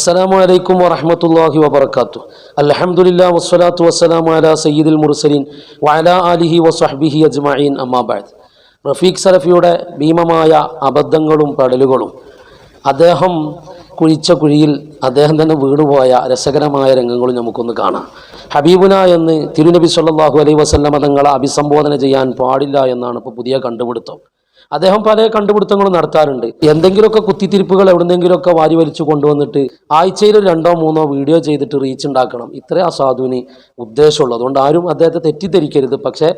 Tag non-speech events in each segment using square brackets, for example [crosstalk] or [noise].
അസ്സലാമു അലൈക്കും വറഹ്മത്തുള്ളാഹി വബർക്കാത്തു അലഹമുല്ല വസ്സലാത്തു വസ്സലാമു അലാ സയ്യിദുൽ മുർസലീൻ വഅലാ അലിഹി വസ്ഹബിഹി അജ്മഈൻ. അമ്മാബാദ് റഫീഖ് സലഫിയുടെ ഭീമമായ അബദ്ധങ്ങളും പടലുകളും അദ്ദേഹം കുഴിച്ച കുഴിയിൽ അദ്ദേഹം തന്നെ വീണുപോയ രസകരമായ രംഗങ്ങളും നമുക്കൊന്ന് കാണാം. ഹബീബുന എന്ന് തിരുനബി സല്ലാഹു അലൈഹി വസല്ലമ തങ്ങളെ അഭിസംബോധന ചെയ്യാൻ പാടില്ല എന്നാണ് ഇപ്പോൾ പുതിയ കണ്ടുപിടുത്തം. അദ്ദേഹം പല കണ്ടുപിടുത്തങ്ങളും നടത്താറുണ്ട്. എന്തെങ്കിലുമൊക്കെ കുത്തിത്തിരിപ്പുകൾ എവിടെന്നെങ്കിലുമൊക്കെ വാരി വലിച്ചു കൊണ്ടുവന്നിട്ട് ആഴ്ചയിൽ രണ്ടോ മൂന്നോ വീഡിയോ ചെയ്തിട്ട് റീച്ച് ഉണ്ടാക്കണം. ഇത്രേ അസാധുവിന് ഉദ്ദേശമുള്ളൂ. അതുകൊണ്ട് ആരും അദ്ദേഹത്തെ തെറ്റിദ്ധരിക്കരുത്. പക്ഷേ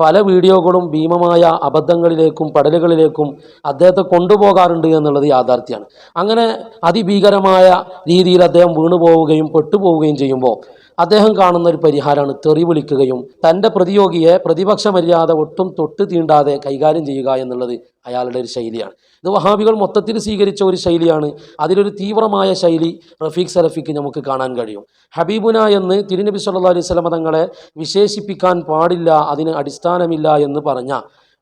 പല വീഡിയോകളും ഭീമമായ അബദ്ധങ്ങളിലേക്കും പടലുകളിലേക്കും അദ്ദേഹത്തെ കൊണ്ടുപോകാറുണ്ട് എന്നുള്ളത് യാഥാർത്ഥ്യമാണ്. അങ്ങനെ അതിഭീകരമായ രീതിയിൽ അദ്ദേഹം വീണുപോവുകയും പെട്ടുപോവുകയും ചെയ്യുമ്പോൾ അദ്ദേഹം കാണുന്ന ഒരു പരിഹാരമാണ്. തെറി വിളിക്കുകയും തന്റെ പ്രതിയോഗിയെ പ്രതിപക്ഷ മര്യാദ ഒട്ടും തൊട്ട് തീണ്ടാതെ കൈകാര്യം ചെയ്യുക എന്നുള്ളത് അയാളുടെ ഒരു ശൈലിയാണ്. ഇത് വഹാബികൾ മൊത്തത്തിൽ സ്വീകരിച്ച ഒരു ശൈലിയാണ്. അതിലൊരു തീവ്രമായ ശൈലി റഫീഖ് സലഫിക്ക് നമുക്ക് കാണാൻ കഴിയും. ഹബീബുന എന്ന് തിരുനബി സല്ലാ അലൈഹി വസല്ലമ തങ്ങളെ വിശേഷിപ്പിക്കാൻ പാടില്ല അതിന് അടിസ്ഥാനമില്ല എന്ന് പറഞ്ഞ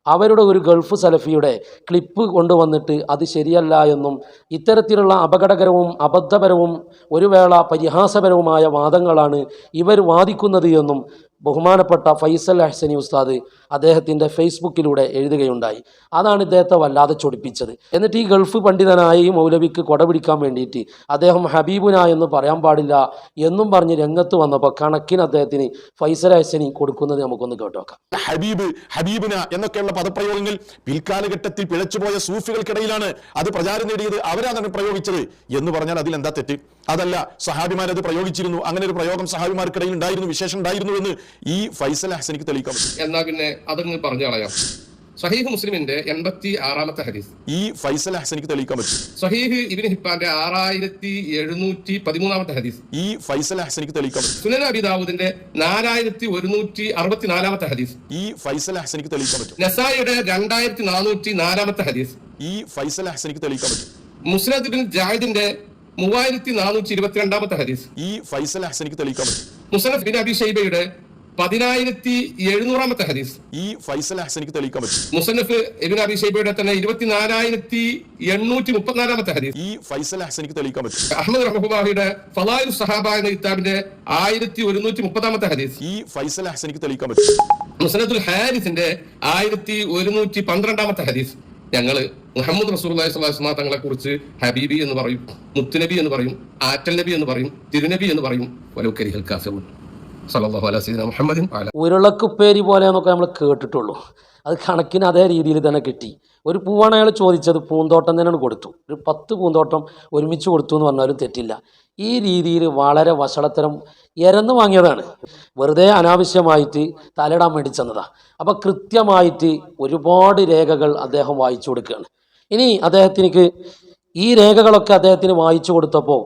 അവരുടെ ഒരു ഗൾഫ് സലഫിയുടെ ക്ലിപ്പ് കൊണ്ടുവന്നിട്ട് അത് ശരിയല്ല എന്നും ഇത്തരത്തിലുള്ള അപകടകരവും അബദ്ധപരവും ഒരു വേള പരിഹാസപരവുമായ വാദങ്ങളാണ് ഇവർ വാദിക്കുന്നത് എന്നും ബഹുമാനപ്പെട്ട ഫൈസൽ അഹ്സനി ഉസ്താദ് അദ്ദേഹത്തിന്റെ ഫേസ്ബുക്കിലൂടെ എഴുതുകയുണ്ടായി. അതാണ് ഇദ്ദേഹത്തെ വല്ലാതെ ചൊടിപ്പിച്ചത്. എന്നിട്ട് ഈ ഗൾഫ് പണ്ഡിതനായ ഈ മൗലവിക്ക് കൊടപിടിക്കാൻ വേണ്ടിയിട്ട് അദ്ദേഹം ഹബീബുന എന്ന് പറയാൻ പാടില്ല എന്നും പറഞ്ഞ് രംഗത്ത് വന്നപ്പോൾ കണക്കിന് അദ്ദേഹത്തിന് ഫൈസൽ അഹ്സനി കൊടുക്കുന്നത് നമുക്കൊന്ന് കേട്ടോക്കാം. ഹബീബ് ഹബീബുന എന്നൊക്കെയുള്ള പദപ്രയോഗങ്ങൾ പിൽക്കാലഘട്ടത്തിൽ പിഴച്ചുപോയ സൂഫികൾക്കിടയിലാണ് അത് പ്രചാരം നേടിയത്. അവരാണ് പ്രയോഗിച്ചത്. എന്ന് പറഞ്ഞാൽ അതിൽ എന്താ തെറ്റ്? അതല്ല സഹാബിമാർ അത് പ്രയോഗിച്ചിരുന്നു. അങ്ങനെ ഒരു പ്രയോഗം സഹാബിമാർക്കിടയിൽ ഉണ്ടായിരുന്നു വിശേഷം ഉണ്ടായിരുന്നു എന്ന് ഈ ഫൈസൽ ഹസനിക്ക് തെളിയിക്കാൻ പറ്റും. എന്നാ പിന്നെ അതങ്ങ് പറഞ്ഞു കളയാം. സഹീഹ് മുസ്ലിമിന്റെ എൺപത്തി ആറാമത്തെ ഹദീസ്. ഈ ഫൈസൽ ഹസനിക്ക് തെളിയിക്കാൻ പറ്റും. സഹീഹ് ഇബിൻ ഹിപ്പാന്റെ ആറായിരത്തി എഴുന്നൂറ്റി പതിമൂന്നാമത്തെ ഹദീസ്. ഈ ഫൈസൽ ഹസനിക്ക് തെളിയിക്കാൻ പറ്റും. സുനൻ അബിദാവൂദിന്റെ നാലായിരത്തി ഒരുന്നൂറ്റി അറുപത്തിനാലാമത്തെ ഹദീസ്. ഈ ഫൈസൽ ഹസനിക്ക് തെളിയിക്കാൻ പറ്റും. നസായിയുടെ രണ്ടായിരത്തി നാനൂറ്റി നാലാമത്തെ ഹദീസ്. ഈ ഫൈസൽ ഹസനിക്ക് തെളിയിക്കാൻ പറ്റും. മുസ്ലിം ജാഹിദിന്റെ മൂവായിരത്തി നാനൂറ്റി ഇരുപത്തിരണ്ടാമത്തെ ഹദീസ്. ഈ ഫൈസൽ ഹസനിക്ക് തെളിയിക്കാൻ പറ്റും. മുസനഫ് ബിൻ അബി ഷൈബയുടെ പതിനായിരത്തി എഴുന്നൂറാമത്തെ ഹദീസ്. ഈ ഫൈസൽ ഹസനിക്ക് തെളിയിക്കാൻ പറ്റും. മുസനഫ് ബിൻ അബി ഷൈബയുടെ തന്നെ ഇരുപത്തിനാലായിരത്തി എണ്ണൂറ്റി മുപ്പത്തിനാലാമത്തെ ഹദീസ്. ഈ ഫൈസൽ ഹസനിക്ക് തെളിയിക്കാൻ പറ്റും. അഹമ്മദ് റഹ്മുബാഹിയുടെ ഫലായു സഹാബ എന്ന കിതാബിന്റെ ആയിരത്തി ഒരുന്നൂറ്റി മുപ്പതാമത്തെ ഹദീസ്. ഈ ഫൈസൽ ഹസനിക്ക് തെളിയിക്കാൻ പറ്റും. മുസനത്തുൽ ഹാരിസിന്റെ ആയിരത്തി ഒരുന്നൂറ്റി പന്ത്രണ്ടാമത്തെ ഹദീസ്. ഞങ്ങൾ മുഹമ്മദ് റസൂർലാഹി സ്വലാസ്മ തങ്ങളെ കുറിച്ച് ഹബീബി എന്ന് പറയും മുത്തുനബി എന്ന് പറയും ആറ്റൽ നബി എന്ന് പറയും തിരുനബി എന്ന് പറയും. വലൗക്കരിഹൽ വഅലാ ഉരുളക്കുപ്പേരി പോലെ എന്നൊക്കെ നമ്മൾ കേട്ടിട്ടുള്ളൂ. അത് കണക്കിന് അതേ രീതിയിൽ തന്നെ കിട്ടി. ഒരു പൂവാണ് അയാൾ ചോദിച്ചത് പൂന്തോട്ടം തന്നെയാണ് കൊടുത്തു. ഒരു പത്ത് പൂന്തോട്ടം ഒരുമിച്ച് കൊടുത്തു എന്ന് പറഞ്ഞാലും തെറ്റില്ല. ഈ രീതിയിൽ വളരെ വഷളത്തരം എരന്ന് വാങ്ങിയതാണ്. വെറുതെ അനാവശ്യമായിട്ട് തലയിടാൻ വേണ്ടി ചെന്നതാണ് അപ്പോൾ കൃത്യമായിട്ട് ഒരുപാട് രേഖകൾ അദ്ദേഹം വായിച്ചു കൊടുക്കുകയാണ്. ഇനി അദ്ദേഹത്തിനിക്ക് ഈ രേഖകളൊക്കെ അദ്ദേഹത്തിന് വായിച്ചു കൊടുത്തപ്പോൾ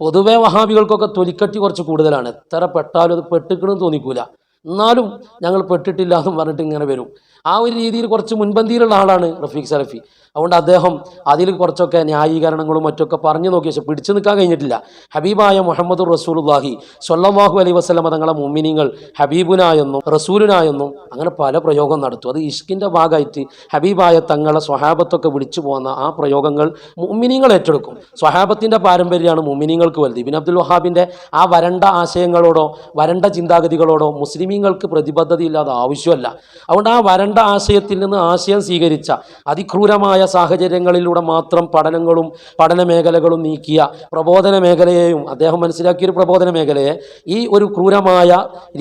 പൊതുവെ വഹാബികൾക്കൊക്കെ തൊലിക്കട്ടി കുറച്ച് കൂടുതലാണ്. എത്ര പെട്ടാലും അത് പെട്ടിക്കണമെന്ന് തോന്നിക്കൂല. എന്നാലും ഞങ്ങൾ പെട്ടിട്ടില്ല എന്ന് പറഞ്ഞിട്ട് ഇങ്ങനെ വരും. ആ ഒരു രീതിയിൽ കുറച്ച് മുൻപന്തിയിലുള്ള ആളാണ് റഫീഖ് സലഫി അതുകൊണ്ട് അദ്ദേഹം അതിൽ കുറച്ചൊക്കെ ന്യായീകരണങ്ങളും മറ്റൊക്കെ പറഞ്ഞു നോക്കിയ ശേഷം പിടിച്ചു നിൽക്കാൻ കഴിഞ്ഞിട്ടില്ല. ഹബീബായ മുഹമ്മദ് റസൂലുല്ലാഹി സൊല്ലാഹു അലൈ വസല്ലമ തങ്ങളെ മുമ്മിനിങ്ങൾ ഹബീബുനായെന്നും റസൂലിനായെന്നും അങ്ങനെ പല പ്രയോഗം നടത്തും. അത് ഇഷ്കിന്റെ ഭാഗമായിട്ട് ഹബീബായ തങ്ങളെ സ്വഹാബത്തൊക്കെ വിളിച്ചു പോകുന്ന ആ പ്രയോഗങ്ങൾ മുമ്മിനിങ്ങൾ ഏറ്റെടുക്കും. സ്വഹാബത്തിന്റെ പാരമ്പര്യമാണ് മുമ്മിനിങ്ങൾക്ക് വലുത്. ഇബിൻ അബ്ദുൽ വഹാബിന്റെ ആ വരണ്ട ആശയങ്ങളോടോ വരണ്ട ചിന്താഗതികളോടോ മുസ്ലിമീങ്ങൾക്ക് പ്രതിബദ്ധതയില്ലാതെ ആവശ്യമല്ല. അതുകൊണ്ട് ആ വരണ്ട ആശയത്തിൽ നിന്ന് ആശയം സ്വീകരിച്ച അതിക്രൂരമായ സാഹചര്യങ്ങളിലൂടെ മാത്രം പഠനങ്ങളും പഠന മേഖലകളും നീക്കിയ പ്രബോധന മേഖലയെയും അദ്ദേഹം മനസ്സിലാക്കിയൊരു പ്രബോധന മേഖലയെ ഈ ഒരു ക്രൂരമായ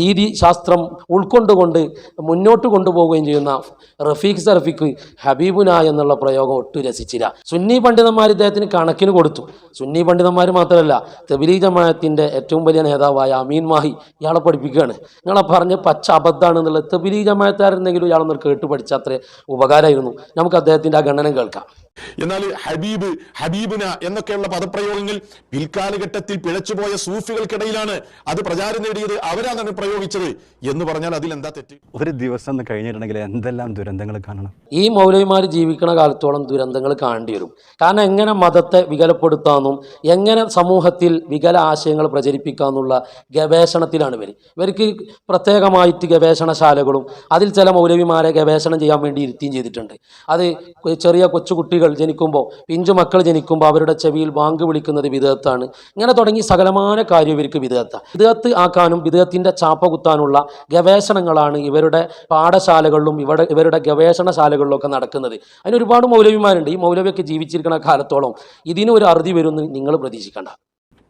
രീതി ശാസ്ത്രം ഉൾക്കൊണ്ടുകൊണ്ട് മുന്നോട്ട് കൊണ്ടുപോവുകയും ചെയ്യുന്ന റഫീഖ് സർഫിക്ക് ഹബീബുന എന്നുള്ള പ്രയോഗം ഒട്ടും രസിച്ചില്ല. സുന്നി പണ്ഡിതന്മാർ ഇദ്ദേഹത്തിന് കണക്കിന് കൊടുത്തു. സുന്നി പണ്ഡിതന്മാർ മാത്രമല്ല തെബിലി ജമാഅത്തിന്റെ ഏറ്റവും വലിയ നേതാവായ അമീൻ മാഹി ഇയാളെ പഠിപ്പിക്കുകയാണ്. നിങ്ങളെ പറഞ്ഞ് പച്ച അബദ്ധാണ് എന്നുള്ളത് തെബിലി ജമാഅത്താരെന്തെങ്കിലും ഇയാളൊന്ന് കേട്ട് പഠിച്ച അത്രേ ഉപകാരമായിരുന്നു നമുക്ക് അദ്ദേഹത്തിന്റെ ആ ഗണനം കേൾക്കാം. എന്നാൽ ഹബീബ് ഹബീബിന എന്നൊക്കെയുള്ള പദപ്രയോഗങ്ങൾ പിൽക്കാലഘട്ടത്തിൽ പിഴച്ചുപോയ സൂഫികൾക്കിടയിലാണ് അത് പ്രചാരം നേടിയത്. അവരാണ് പ്രയോഗിച്ചത് എന്ന് പറഞ്ഞാൽ അതിൽ എന്താ തെറ്റ്? ഒരു ദിവസം കഴിഞ്ഞിട്ടുണ്ടെങ്കിൽ എന്തെല്ലാം ദുരന്തങ്ങൾ കാണണം? ഈ മൗലവിമാർ ജീവിക്കുന്ന കാലത്തോളം ദുരന്തങ്ങൾ കാണേണ്ടി വരും. കാരണം എങ്ങനെ മതത്തെ വികലപ്പെടുത്താമെന്നും എങ്ങനെ സമൂഹത്തിൽ വികല ആശയങ്ങൾ പ്രചരിപ്പിക്കാമെന്നുള്ള ഗവേഷണത്തിലാണ് ഇവർ. ഇവർക്ക് പ്രത്യേകമായിട്ട് ഗവേഷണശാലകളും അതിൽ ചില മൗലവിമാരെ ഗവേഷണം ചെയ്യാൻ വേണ്ടി ഇരുത്തിയും ചെയ്തിട്ടുണ്ട്. അത് ചെറിയ കൊച്ചുകുട്ടികൾ കുട്ടികൾ ജനിക്കുമ്പോൾ പിഞ്ചു മക്കൾ ജനിക്കുമ്പോൾ അവരുടെ ചെവിയിൽ ബാങ്ക് വിളിക്കുന്നത് വിധേയത്താണ് ഇങ്ങനെ തുടങ്ങി സകലമായ കാര്യം ഇവർക്ക് വിധേയത്ത വിധേയത്ത് ആക്കാനും വിധേയത്തിന്റെ ചാപ്പ കുത്താനുള്ള ഗവേഷണങ്ങളാണ് ഇവരുടെ പാഠശാലകളിലും ഇവരുടെ ഇവരുടെ ഗവേഷണശാലകളിലും ഒക്കെ നടക്കുന്നത്. അതിന് ഒരുപാട് മൗലവിമാരുണ്ട്. ഈ മൗലവിയൊക്കെ ജീവിച്ചിരിക്കുന്ന കാലത്തോളം ഇതിന് ഒരു അറുതി വരുമെന്ന് നിങ്ങൾ പ്രതീക്ഷിക്കേണ്ട.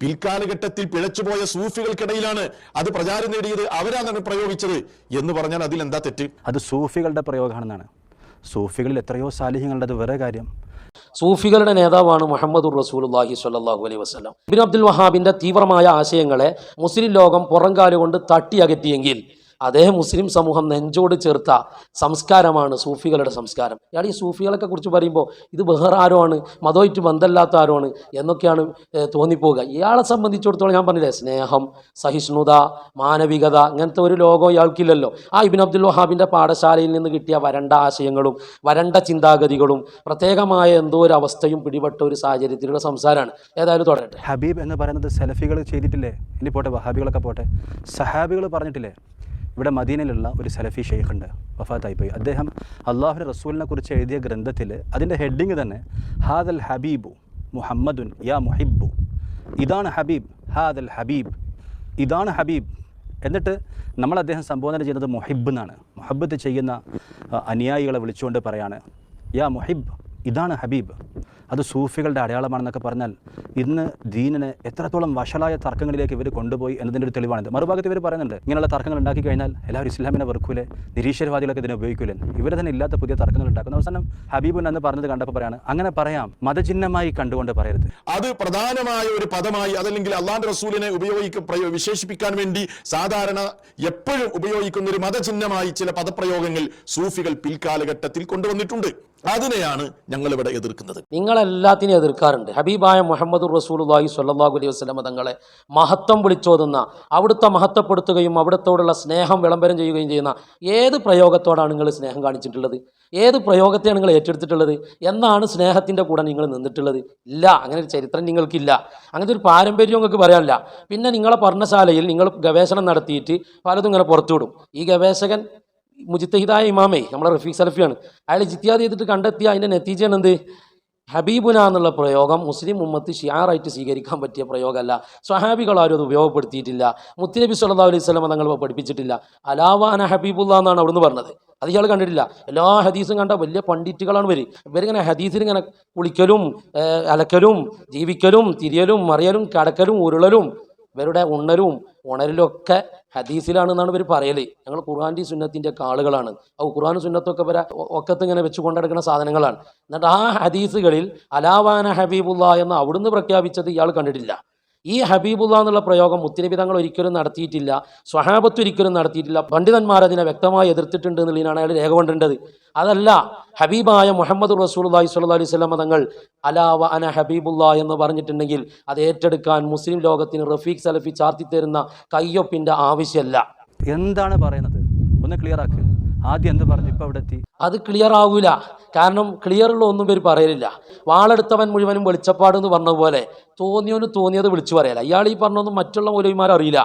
പിൽക്കാലഘട്ടത്തിൽ പിഴച്ചുപോയ സൂഫികൾക്കിടയിലാണ് അത് പ്രചാരം നേടിയത്. അവരാണ് പ്രയോഗിച്ചത് എന്ന് പറഞ്ഞാൽ അതിൽ എന്താ തെറ്റ്? അത് സൂഫികളുടെ പ്രയോഗമാണെന്നാണ്. സൂഫികളിൽ എത്രയോ സാലിഹ്യങ്ങളുടെ അത് വേറെ കാര്യം. സൂഫികളുടെ നേതാവാണ് മുഹമ്മദ് റസൂലുല്ലാഹി സ്വല്ലല്ലാഹു അലൈഹി വസല്ലം. ഇബിൻ അബ്ദുൽ വഹാബിന്റെ തീവ്രമായ ആശയങ്ങളെ മുസ്ലിം ലോകം പുറംകാലുകൊണ്ട് തട്ടി അദ്ദേഹം മുസ്ലിം സമൂഹം നെഞ്ചോട് ചേർത്ത സംസ്കാരമാണ് സൂഫികളുടെ സംസ്കാരം. ഇയാൾ ഈ സൂഫികളൊക്കെ കുറിച്ച് പറയുമ്പോൾ ഇത് വേറെ ആരോ ആണ് മതമായിട്ട് ബന്ധമില്ലാത്ത ആരോ ആണ് എന്നൊക്കെയാണ് തോന്നിപ്പോവുക. ഇയാളെ സംബന്ധിച്ചിടത്തോളം ഞാൻ പറഞ്ഞില്ലേ സ്നേഹം സഹിഷ്ണുത മാനവികത ഇങ്ങനത്തെ ഒരു ലോകം ഇയാൾക്കില്ലല്ലോ. ആ ഇബിൻ അബ്ദുൽ വഹാബിന്റെ പാഠശാലയിൽ നിന്ന് കിട്ടിയ വരണ്ട ആശയങ്ങളും വരണ്ട ചിന്താഗതികളും പ്രത്യേകമായ എന്തോ ഒരു അവസ്ഥയും പിടിപെട്ട ഒരു സാഹചര്യത്തിലുള്ള സംസാരമാണ്. ഏതായാലും തുടരട്ടെ. ഹബീബ് എന്ന് പറയുന്നത് സെലഫികൾ ചെയ്തിട്ടില്ലേ? ഇനി പോട്ടെ വഹാബികളൊക്കെ പോട്ടെ. സഹാബികൾ പറഞ്ഞിട്ടില്ലേ? ഇവിടെ മദീനയിലുള്ള ഒരു സലഫി ഷെയ്ഖുണ്ട് വഫാത്തായിപ്പോയി. അദ്ദേഹം അള്ളാഹു റസൂലിനെ കുറിച്ച് എഴുതിയ ഗ്രന്ഥത്തിൽ അതിന്റെ ഹെഡിങ് തന്നെ ഹാദൽ ഹബീബു മുഹമ്മദുൻ യാ മുഹിബു ഇതാണ് ഹബീബ് ഹാദൽ ഹബീബ്. ഇതാണ് ഹബീബ്. എന്നിട്ട് നമ്മൾ അദ്ദേഹം സംബോധന ചെയ്യുന്നത് മുഹിബ് എന്നാണ്. മുഹബത്ത് ചെയ്യുന്ന അനുയായികളെ വിളിച്ചുകൊണ്ട് പറയാണ് യാ മുഹിബ്. ഇതാണ് ഹബീബ്. അത് സൂഫികളുടെ അടയാളമാണെന്നൊക്കെ പറഞ്ഞാൽ ഇന്ന് ദീനിനെ എത്രത്തോളം വഷളായ തർക്കങ്ങളിലേക്ക് ഇവർ കൊണ്ടുപോയി എന്നതിന്റെ ഒരു തെളിവാണിത്. മറുഭാഗത്ത് ഇവർ പറയുന്നുണ്ട് ഇങ്ങനെയുള്ള തർക്കങ്ങൾ ഉണ്ടാക്കി കഴിഞ്ഞാൽ എല്ലാവരും ഇസ്ലാമിനെ വെറുക്കൂലേ നിരീശ്വരവാദികളൊക്കെ ഇതിനെ ഉപയോഗിക്കൂലേ. ഇവർ തന്നെ ഇല്ലാത്ത പുതിയ തർക്കങ്ങൾ ഉണ്ടാക്കുന്നു. അവസാനം ഹബീബുൻ എന്ന് പറഞ്ഞത് കണ്ടപ്പോൾ പറയാണ് അങ്ങനെ പറയാം മതചിഹ്നമായി കണ്ടുകൊണ്ട് പറയരുത്. അത് പ്രധാനമായ ഒരു പദമായി അതല്ലെങ്കിൽ അള്ളാന്റെ റസൂലിനെ ഉപയോഗിക്ക വിശേഷിപ്പിക്കാൻ വേണ്ടി സാധാരണ എപ്പോഴും ഉപയോഗിക്കുന്ന ഒരു മതചിഹ്നമായി ചില പദപ്രയോഗങ്ങൾ സൂഫികൾ പിൽക്കാലഘട്ടത്തിൽ കൊണ്ടുവന്നിട്ടുണ്ട്. അതിനെയാണ് ഞങ്ങൾ ഇവിടെ എതിർക്കുന്നത്. നിങ്ങൾ എല്ലാത്തിനെയും എതിർക്കാറുണ്ട്. ഹബീബായ മുഹമ്മദ് റസൂലുള്ളാഹി സ്വല്ലല്ലാഹു അലൈഹി വസല്ലമ തങ്ങളെ മഹത്വം വിളിച്ചോതുന്ന അവിടുത്തെ മഹത്വപ്പെടുത്തുകയും അവിടുത്തോടുള്ള സ്നേഹം വിളംബരം ചെയ്യുകയും ചെയ്യുന്ന ഏത് പ്രയോഗത്തോടാണ് നിങ്ങൾ സ്നേഹം കാണിച്ചിട്ടുള്ളത്? ഏത് പ്രയോഗത്തെയാണ് നിങ്ങൾ ഏറ്റെടുത്തിട്ടുള്ളത്? എന്നാണ് സ്നേഹത്തിന്റെ കൂടെ നിങ്ങൾ നിന്നിട്ടുള്ളത്. ഇല്ല അങ്ങനെ ഒരു ചരിത്രം നിങ്ങൾക്കില്ല. അങ്ങനത്തെ ഒരു പാരമ്പര്യം നിങ്ങൾക്ക് പറയാനില്ല. പിന്നെ നിങ്ങളെ പഠനശാലയിൽ നിങ്ങൾ ഗവേഷണം നടത്തിയിട്ട് പലതും ഇങ്ങനെ പുറത്തുവിടും. ഈ ഗവേഷകൻ മുജിത്തഹിദായ ഇമാമേ നമ്മളെ റഫീഖ് സലഫിയാണ്. അയാൾ ജിത്യാദ് ചെയ്തിട്ട് കണ്ടെത്തിയ അതിന്റെ നെത്തീജയാണ് എന്ത്? ഹബീബുന എന്നുള്ള പ്രയോഗം മുസ്ലിം ഉമ്മത്ത് ഷിയാറായിട്ട് സ്വീകരിക്കാൻ പറ്റിയ പ്രയോഗമല്ല. സ്വഹാബികൾ ആരും അത് ഉപയോഗപ്പെടുത്തിയിട്ടില്ല. മുത്തുനബി സല്ലല്ലാഹു അലൈഹി സ്വലം തങ്ങൾ പഠിപ്പിച്ചിട്ടില്ല. അലാവാന ഹബീബുല്ല എന്നാണ് അവിടുന്ന് പറഞ്ഞത്. അത് ഇയാൾ കണ്ടിട്ടില്ല. എല്ലാ ഹദീസും കണ്ട വലിയ പണ്ഡിറ്റുകളാണ് ഇവർ ഇവരിങ്ങനെ ഹദീസിൽ ഇങ്ങനെ കുളിക്കലും അലക്കലും ജീവിക്കലും തിരിയലും മറിയലും കടക്കലും ഉരുളലും ഇവരുടെ ഉണ്ണലും ഉണരലും ഒക്കെ ഹദീസിലാണെന്നാണ് ഇവർ പറയൽ. ഞങ്ങൾ ഖുർആാന്റെ സുന്നത്തിന്റെ ഒക്കെ ആളുകളാണ്. ആ ഖുർആൻ സുന്നത്തൊക്കെ വരെ ഒക്കത്ത് ഇങ്ങനെ വെച്ച് കൊണ്ടെടുക്കുന്ന സാധനങ്ങളാണ്. എന്നിട്ട് ആ ഹദീസുകളിൽ അലാവാന ഹബീബുല്ല എന്ന് അവിടുന്ന് പ്രഖ്യാപിച്ചത് ഇയാൾ കണ്ടിട്ടില്ല. ഈ ഹബീബുള്ള എന്നുള്ള പ്രയോഗം മുത്തിനിബിതങ്ങൾ ഒരിക്കലും നടത്തിയിട്ടില്ല സ്വഹാബത്ത് ഒരിക്കലും നടത്തിയിട്ടില്ല. പണ്ഡിതന്മാർ അതിനെ വ്യക്തമായി എതിർത്തിട്ടുണ്ട് എന്നുള്ളതിനാണ് അയാൾ രേഖ രേഖകൊണ്ടേണ്ടത് അതല്ല ഹബീബായ മുഹമ്മദ് റസൂലുള്ളാഹി സ്വല്ലല്ലാഹി അലൈഹി വസല്ലമ തങ്ങൾ അലാവ അന ഹബീബുള്ള എന്ന് പറഞ്ഞിട്ടുണ്ടെങ്കിൽ അത് ഏറ്റെടുക്കാൻ മുസ്ലിം ലോകത്തിന് റഫീഖ് സലഫി ചാർത്തി തരുന്ന കയ്യൊപ്പിന്റെ ആവശ്യമല്ല എന്താണ് പറയുന്നത്? ഒന്ന് ക്ലിയർ ആക്ക്. ആദ്യം എന്ത് പറഞ്ഞു? ഇപ്പൊ അവിടെ എത്തി അത് ക്ലിയർ ആവൂല. കാരണം ക്ലിയർ ഉള്ള ഒന്നും പേര് പറയലില്ല. വാളെടുത്തവൻ മുഴുവനും വെളിച്ചപ്പാട് എന്ന് പറഞ്ഞ പോലെ തോന്നിയവന് തോന്നിയത് വിളിച്ചു പറയല. ഇയാൾ ഈ പറഞ്ഞൊന്നും മറ്റുള്ള മൗലവിമാർ അറിയില്ല.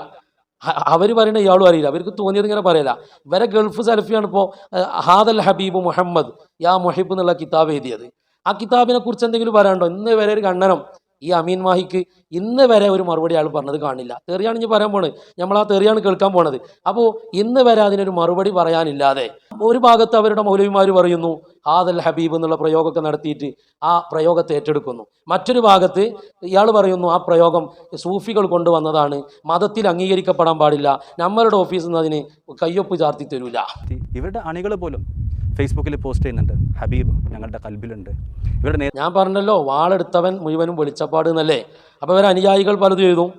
അവർ പറയണ ഇയാളും അറിയില്ല. അവർക്ക് തോന്നിയത് ഇങ്ങനെ പറയല. ഇവരെ ഗൾഫ് സെൽഫിയാണ് ഇപ്പോ ഹാദൽ ഹബീബ് മുഹമ്മദ് യാ മുഹിബ് എന്നുള്ള കിതാബ് എഴുതിയത്. ആ കിതാബിനെ കുറിച്ച് എന്തെങ്കിലും പറയാനുണ്ടോ? ഇന്ന് വരെ ഒരു കണ്ണനം ഈ അമീൻ മാഹിക്ക് ഇന്ന് വരെ ഒരു മറുപടി അയാൾ പറഞ്ഞത് കാണില്ല. തെറിയാണ് ഇനി പറയാൻ പോണത്. നമ്മൾ ആ തെറിയാണ് കേൾക്കാൻ പോണത്. അപ്പോൾ ഇന്ന് വരെ അതിനൊരു മറുപടി പറയാനില്ലാതെ ഒരു ഭാഗത്ത് അവരുടെ മൗലവിമാർ പറയുന്നു ഹാദൽ ഹബീബ് എന്നുള്ള പ്രയോഗമൊക്കെ നടത്തിയിട്ട് ആ പ്രയോഗത്തെ ഏറ്റെടുക്കുന്നു. മറ്റൊരു ഭാഗത്ത് ഇയാൾ പറയുന്നു ആ പ്രയോഗം സൂഫികൾ കൊണ്ടുവന്നതാണ്. മതത്തിൽ അംഗീകരിക്കപ്പെടാൻ പാടില്ല. നമ്മളുടെ ഓഫീസിൽ നിന്ന് അതിന് കയ്യൊപ്പ് ചാർത്തി തരൂല. ഇവരുടെ അണികൾ പോലും ഫേസ്ബുക്കിൽ പോസ്റ്റ് ചെയ്യുന്നുണ്ട്. ഹബീബ് ഞങ്ങളുടെ കൽബിലുണ്ട്. ഇവരുടെ ഞാൻ പറഞ്ഞല്ലോ വാളെടുത്തവൻ മുഴുവനും വെളിച്ചപ്പാട് എന്നല്ലേ. അപ്പോൾ ഇവർ അനുയായികൾ പലതും എഴുതും.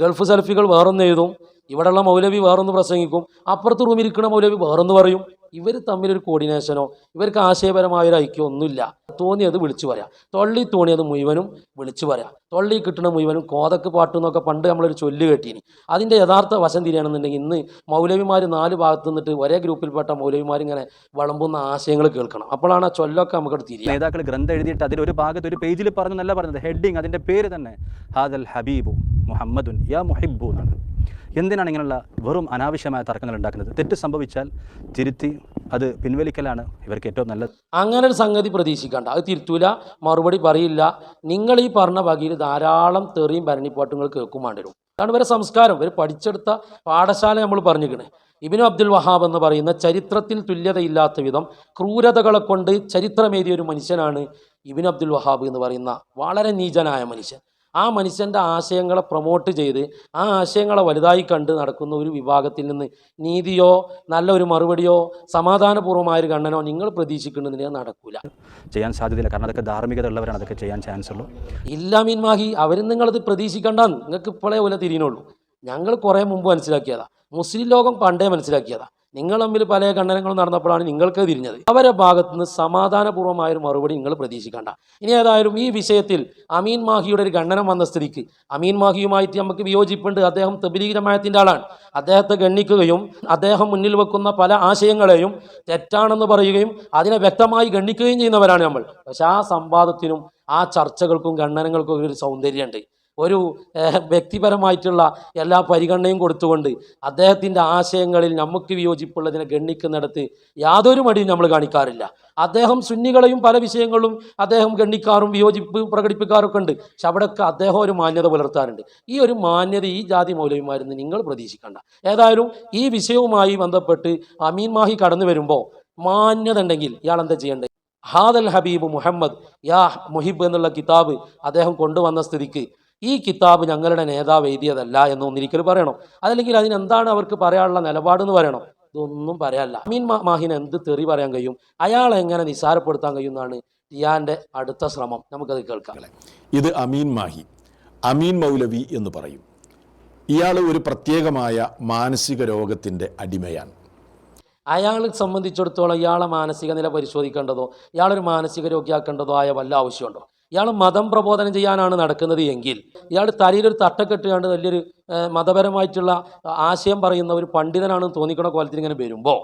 ഗൾഫ് സെൽഫികൾ വേറൊന്ന് എഴുതും. ഇവിടെയുള്ള മൗലവി വേറൊന്ന് പ്രസംഗിക്കും. അപ്പുറത്ത് റൂമിൽ ഇരിക്കുന്ന മൗലവി വേറൊന്ന് പറയും. ഇവർ തമ്മിലൊരു കോർഡിനേഷനോ ഇവർക്ക് ആശയപരമായ ഒരു ഐക്യം ഒന്നുമില്ല. തോന്നിയത് വിളിച്ചു പറയാം. തൊള്ളി തോന്നിയത് മുഴുവനും വിളിച്ചു പറയാം. തൊള്ളി കിട്ടുന്ന മുഴുവനും കോതക്ക് പാട്ട് എന്നൊക്കെ പണ്ട് നമ്മളൊരു ചൊല്ല് കേട്ടീനി. അതിന്റെ യഥാർത്ഥ വശം തിരിയണമെന്നുണ്ടെങ്കിൽ ഇന്ന് മൗലവിമാർ നാല് ഭാഗത്ത് നിന്നിട്ട് ഒരേ ഗ്രൂപ്പിൽപ്പെട്ട മൗലവിമാർ ഇങ്ങനെ വിളമ്പുന്ന ആശയങ്ങൾ കേൾക്കണം. അപ്പോഴാണ് ആ ചൊല്ലൊക്കെ നമുക്ക് തിരിയുക നേതാക്കൾ ഗ്രന്ഥം എഴുതിയിട്ട് അതിൽ ഒരു ഭാഗത്ത് ഒരു പേജിൽ പറഞ്ഞെന്നല്ല പറഞ്ഞത്. ഹെഡിങ് അതിന്റെ പേര് തന്നെ ഹാദൽ ഹബീബു മുഹമ്മദുൻ യാ മുഹിബു എന്നാണ് എന്തിനാണ് ഇങ്ങനെയുള്ള വെറും അനാവശ്യമായ തർക്കങ്ങൾ ഉണ്ടാക്കുന്നത്? തെറ്റ് സംഭവിച്ചാൽ തിരുത്തി അത് പിൻവലിക്കലാണ് ഇവർക്ക് ഏറ്റവും നല്ലത്. അങ്ങനെ ഒരു സംഗതി പ്രതീക്ഷിക്കണ്ട. അത് തിരുത്തൂല മറുപടി പറയില്ല. നിങ്ങൾ ഈ പറഞ്ഞ വകയിൽ ധാരാളം തെറിയും ഭരണിപ്പാട്ടുകൾ കേൾക്കും വേണ്ടി വരും. അതാണ് ഇവരെ സംസ്കാരം. ഇവർ പഠിച്ചെടുത്ത പാഠശാല നമ്മൾ പറഞ്ഞിരിക്കണേ. ഇബിനു അബ്ദുൽ വഹാബ് എന്ന് പറയുന്ന ചരിത്രത്തിൽ തുല്യതയില്ലാത്ത വിധം ക്രൂരതകളെ കൊണ്ട് ചരിത്രമേറിയ ഒരു മനുഷ്യനാണ് ഇബിൻ അബ്ദുൽ വഹാബ് എന്ന് പറയുന്ന വളരെ നീചനായ മനുഷ്യൻ. ആ മനുഷ്യന്റെ ആശയങ്ങളെ പ്രൊമോട്ട് ചെയ്ത് ആ ആശയങ്ങളെ വലുതായി കണ്ട് നടക്കുന്ന ഒരു വിഭാഗത്തിൽ നിന്ന് നീതിയോ നല്ലൊരു മറുപടിയോ സമാധാനപൂർവമായ ഒരു കണ്ണനോ നിങ്ങൾ പ്രതീക്ഷിക്കുന്നതിന് നടക്കില്ല നടക്കൂല. ചെയ്യാൻ സാധ്യതയില്ല. കാരണം അതൊക്കെ ധാർമ്മികത ഉള്ളവരാണ് അതൊക്കെ ചെയ്യാൻ ചാൻസ് ഉള്ളൂ. ഇല്ല മീൻമാഹി അവരും നിങ്ങളത് പ്രതീക്ഷിക്കണ്ടെന്ന് നിങ്ങൾക്ക് ഇപ്പോഴേ പോലെ തിരിയുന്നുള്ളൂ. ഞങ്ങൾ കുറേ മുമ്പ് മനസ്സിലാക്കിയതാണ് മുസ്ലിം ലോകം പണ്ടേ മനസ്സിലാക്കിയതാ. നിങ്ങൾ തമ്മിൽ പല ഖണ്ഡനങ്ങളും നടന്നപ്പോഴാണ് നിങ്ങൾക്ക് തിരിഞ്ഞത്. അവരെ ഭാഗത്ത് നിന്ന് സമാധാനപൂർവമായ ഒരു മറുപടി നിങ്ങൾ പ്രതീക്ഷിക്കേണ്ട. ഇനി ഏതായാലും ഈ വിഷയത്തിൽ അമീൻ മാഹിയുടെ ഒരു ഖണ്ഡനം വന്ന സ്ഥിതിക്ക് അമീൻ മാഹിയുമായിട്ട് നമുക്ക് വിയോജിപ്പുണ്ട്. അദ്ദേഹം തബലീഗ് ജമായത്തിന്റെ ആളാണ്. അദ്ദേഹത്തെ ഗണ്ണിക്കുകയും അദ്ദേഹം മുന്നിൽ വെക്കുന്ന പല ആശയങ്ങളെയും തെറ്റാണെന്ന് പറയുകയും അതിനെ വ്യക്തമായി ഗണ്ണിക്കുകയും ചെയ്യുന്നവരാണ് നമ്മൾ. പക്ഷേ ആ സംവാദത്തിനും ആ ചർച്ചകൾക്കും ഖണ്ഡനങ്ങൾക്കും ഒരു സൗന്ദര്യമുണ്ട്. ഒരു വ്യക്തിപരമായിട്ടുള്ള എല്ലാ പരിഗണനയും കൊടുത്തുകൊണ്ട് അദ്ദേഹത്തിന്റെ ആശയങ്ങളിൽ നമുക്ക് വിയോജിപ്പുള്ളതിനെ ഗണ്ണിക്കുന്നിടത്ത് യാതൊരു മടിയും നമ്മൾ കാണിക്കാറില്ല. അദ്ദേഹം സുന്നികളെയും പല വിഷയങ്ങളും അദ്ദേഹം ഗണ്ണിക്കാറും വിയോജിപ്പ് പ്രകടിപ്പിക്കാറൊക്കെ ഉണ്ട്. പക്ഷെ അവിടെയൊക്കെ അദ്ദേഹം ഒരു മാന്യത പുലർത്താറുണ്ട്. ഈ ഒരു മാന്യത ഈ ജാതി മൗലവിമാരെന്ന് നിങ്ങൾ പ്രതീക്ഷിക്കണ്ട. ഏതായാലും ഈ വിഷയവുമായി ബന്ധപ്പെട്ട് അമീൻ മാഹി കടന്നു വരുമ്പോൾ മാന്യത ഉണ്ടെങ്കിൽ ഇയാൾ എന്താ ചെയ്യേണ്ടത്? ഹാദൽ ഹബീബ് മുഹമ്മദ് യാ മുഹിബ് എന്നുള്ള കിതാബ് അദ്ദേഹം കൊണ്ടുവന്ന സ്ഥിതിക്ക് ഈ കിതാബ് ഞങ്ങളുടെ നേതാവ് എഴുതിയതല്ല എന്ന് ഒന്നിരിക്കൽ പറയണം. അതല്ലെങ്കിൽ അതിനെന്താണ് അവർക്ക് പറയാനുള്ള നിലപാടെന്ന് പറയണം. ഇതൊന്നും പറയാനല്ല അമീൻ മാഹിന് എന്ത് തെറി പറയാൻ കഴിയും? അയാളെ എങ്ങനെ നിസാരപ്പെടുത്താൻ കഴിയുമെന്നാണ് ടിയാന്റെ അടുത്ത ശ്രമം. നമുക്കത് കേൾക്കാം. ഇത് അമീൻ മാഹി അമീൻ മൗലവി എന്ന് പറയും. ഇയാൾ ഒരു പ്രത്യേകമായ മാനസിക രോഗത്തിന്റെ അടിമയാണ്. അയാളെ സംബന്ധിച്ചിടത്തോളം ഇയാളെ മാനസിക നില പരിശോധിക്കേണ്ടതോ ഇയാളൊരു മാനസിക രോഗിയാക്കേണ്ടതോ ആയ വല്ല ആവശ്യമുണ്ടോ? ഇയാൾ മതം പ്രബോധനം ചെയ്യാനാണ് നടക്കുന്നത് എങ്കിൽ ഇയാൾ തലയിലൊരു തട്ടക്കെട്ട് കണ്ട് വലിയൊരു മതപരമായിട്ടുള്ള ആശയം പറയുന്ന ഒരു പണ്ഡിതനാണെന്ന് തോന്നിക്കണ കോലത്തിൽ ഇങ്ങനെ വരുമ്പോൾ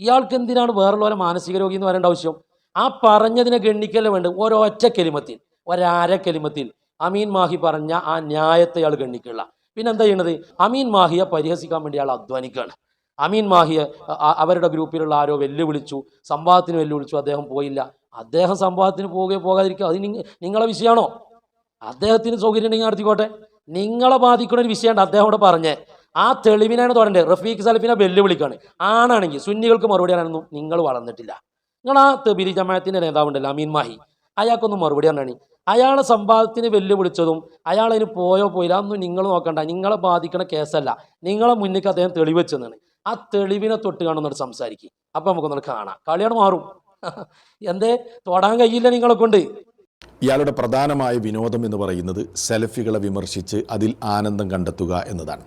ഇയാൾക്ക് എന്തിനാണ് വേറുള്ളവരെ മാനസിക രോഗി എന്ന് പറയേണ്ട ആവശ്യം? ആ പറഞ്ഞതിനെ ഗണ്ണിക്കല്ലേ വേണ്ട ഒരൊറ്റ കെലിമത്തിൽ ഒരാര കെലിമത്തിൽ അമീൻ മാഹി പറഞ്ഞ ആ ന്യായത്തെ ഇയാൾ ഗണ്ണിക്കുള്ള പിന്നെ എന്താ ചെയ്യണത്? അമീൻ മാഹിയെ പരിഹസിക്കാൻ വേണ്ടി അയാൾ അധ്വാനിക്കുകയാണ്. അമീൻ മാഹിയെ അവരുടെ ഗ്രൂപ്പിലുള്ള ആരോ വെല്ലുവിളിച്ചു സംവാദത്തിന് വെല്ലുവിളിച്ചു അദ്ദേഹം പോയില്ല. അദ്ദേഹം സംവാദത്തിന് പോവുകയോ പോകാതിരിക്കുക. അത് നിങ്ങളെ വിഷയമാണോ? അദ്ദേഹത്തിന് സൗകര്യം ഉണ്ടെങ്കിൽ നടത്തിക്കോട്ടെ. നിങ്ങളെ ബാധിക്കുന്ന ഒരു വിഷയമുണ്ട് അദ്ദേഹം ഇവിടെ പറഞ്ഞേ. ആ തെളിവിനാണ് തുടരേണ്ടത് റഫീഖ് സലഫിനെ വെല്ലുവിളിക്കാണ്. ആണാണെങ്കിൽ സുന്നികൾക്ക് മറുപടി ആണെന്നും നിങ്ങൾ വളർന്നിട്ടില്ല. നിങ്ങൾ ആ തെബിരി ജമാഅത്തിന്റെ നേതാവുണ്ടല്ലോ അമീൻ മാഹി. അയാൾക്കൊന്നും മറുപടി പറഞ്ഞാണ്. അയാളെ സംവാദത്തിന് വെല്ലുവിളിച്ചതും അയാൾ അതിന് പോയോ പോയില്ല അതൊന്നും നിങ്ങൾ നോക്കണ്ട. നിങ്ങളെ ബാധിക്കണ കേസല്ല. നിങ്ങളെ മുന്നിലേക്ക് അദ്ദേഹം തെളിവ് വെച്ചെന്നാണ്. ആ തെളിവിനെ തൊട്ട് കാണുന്നവർ സംസാരിക്കും. അപ്പം നമുക്കൊന്നത് കാണാം. കളിയാണ് മാറും. [laughs] എന്തേ? തൊടാൻ കഴിയില്ല നിങ്ങളെ കൊണ്ട്. ഇയാളുടെ പ്രധാനമായ വിനോദം എന്ന് പറയുന്നത് സെൽഫികളെ വിമർശിച്ച് അതിൽ ആനന്ദം കണ്ടെത്തുക എന്നതാണ്.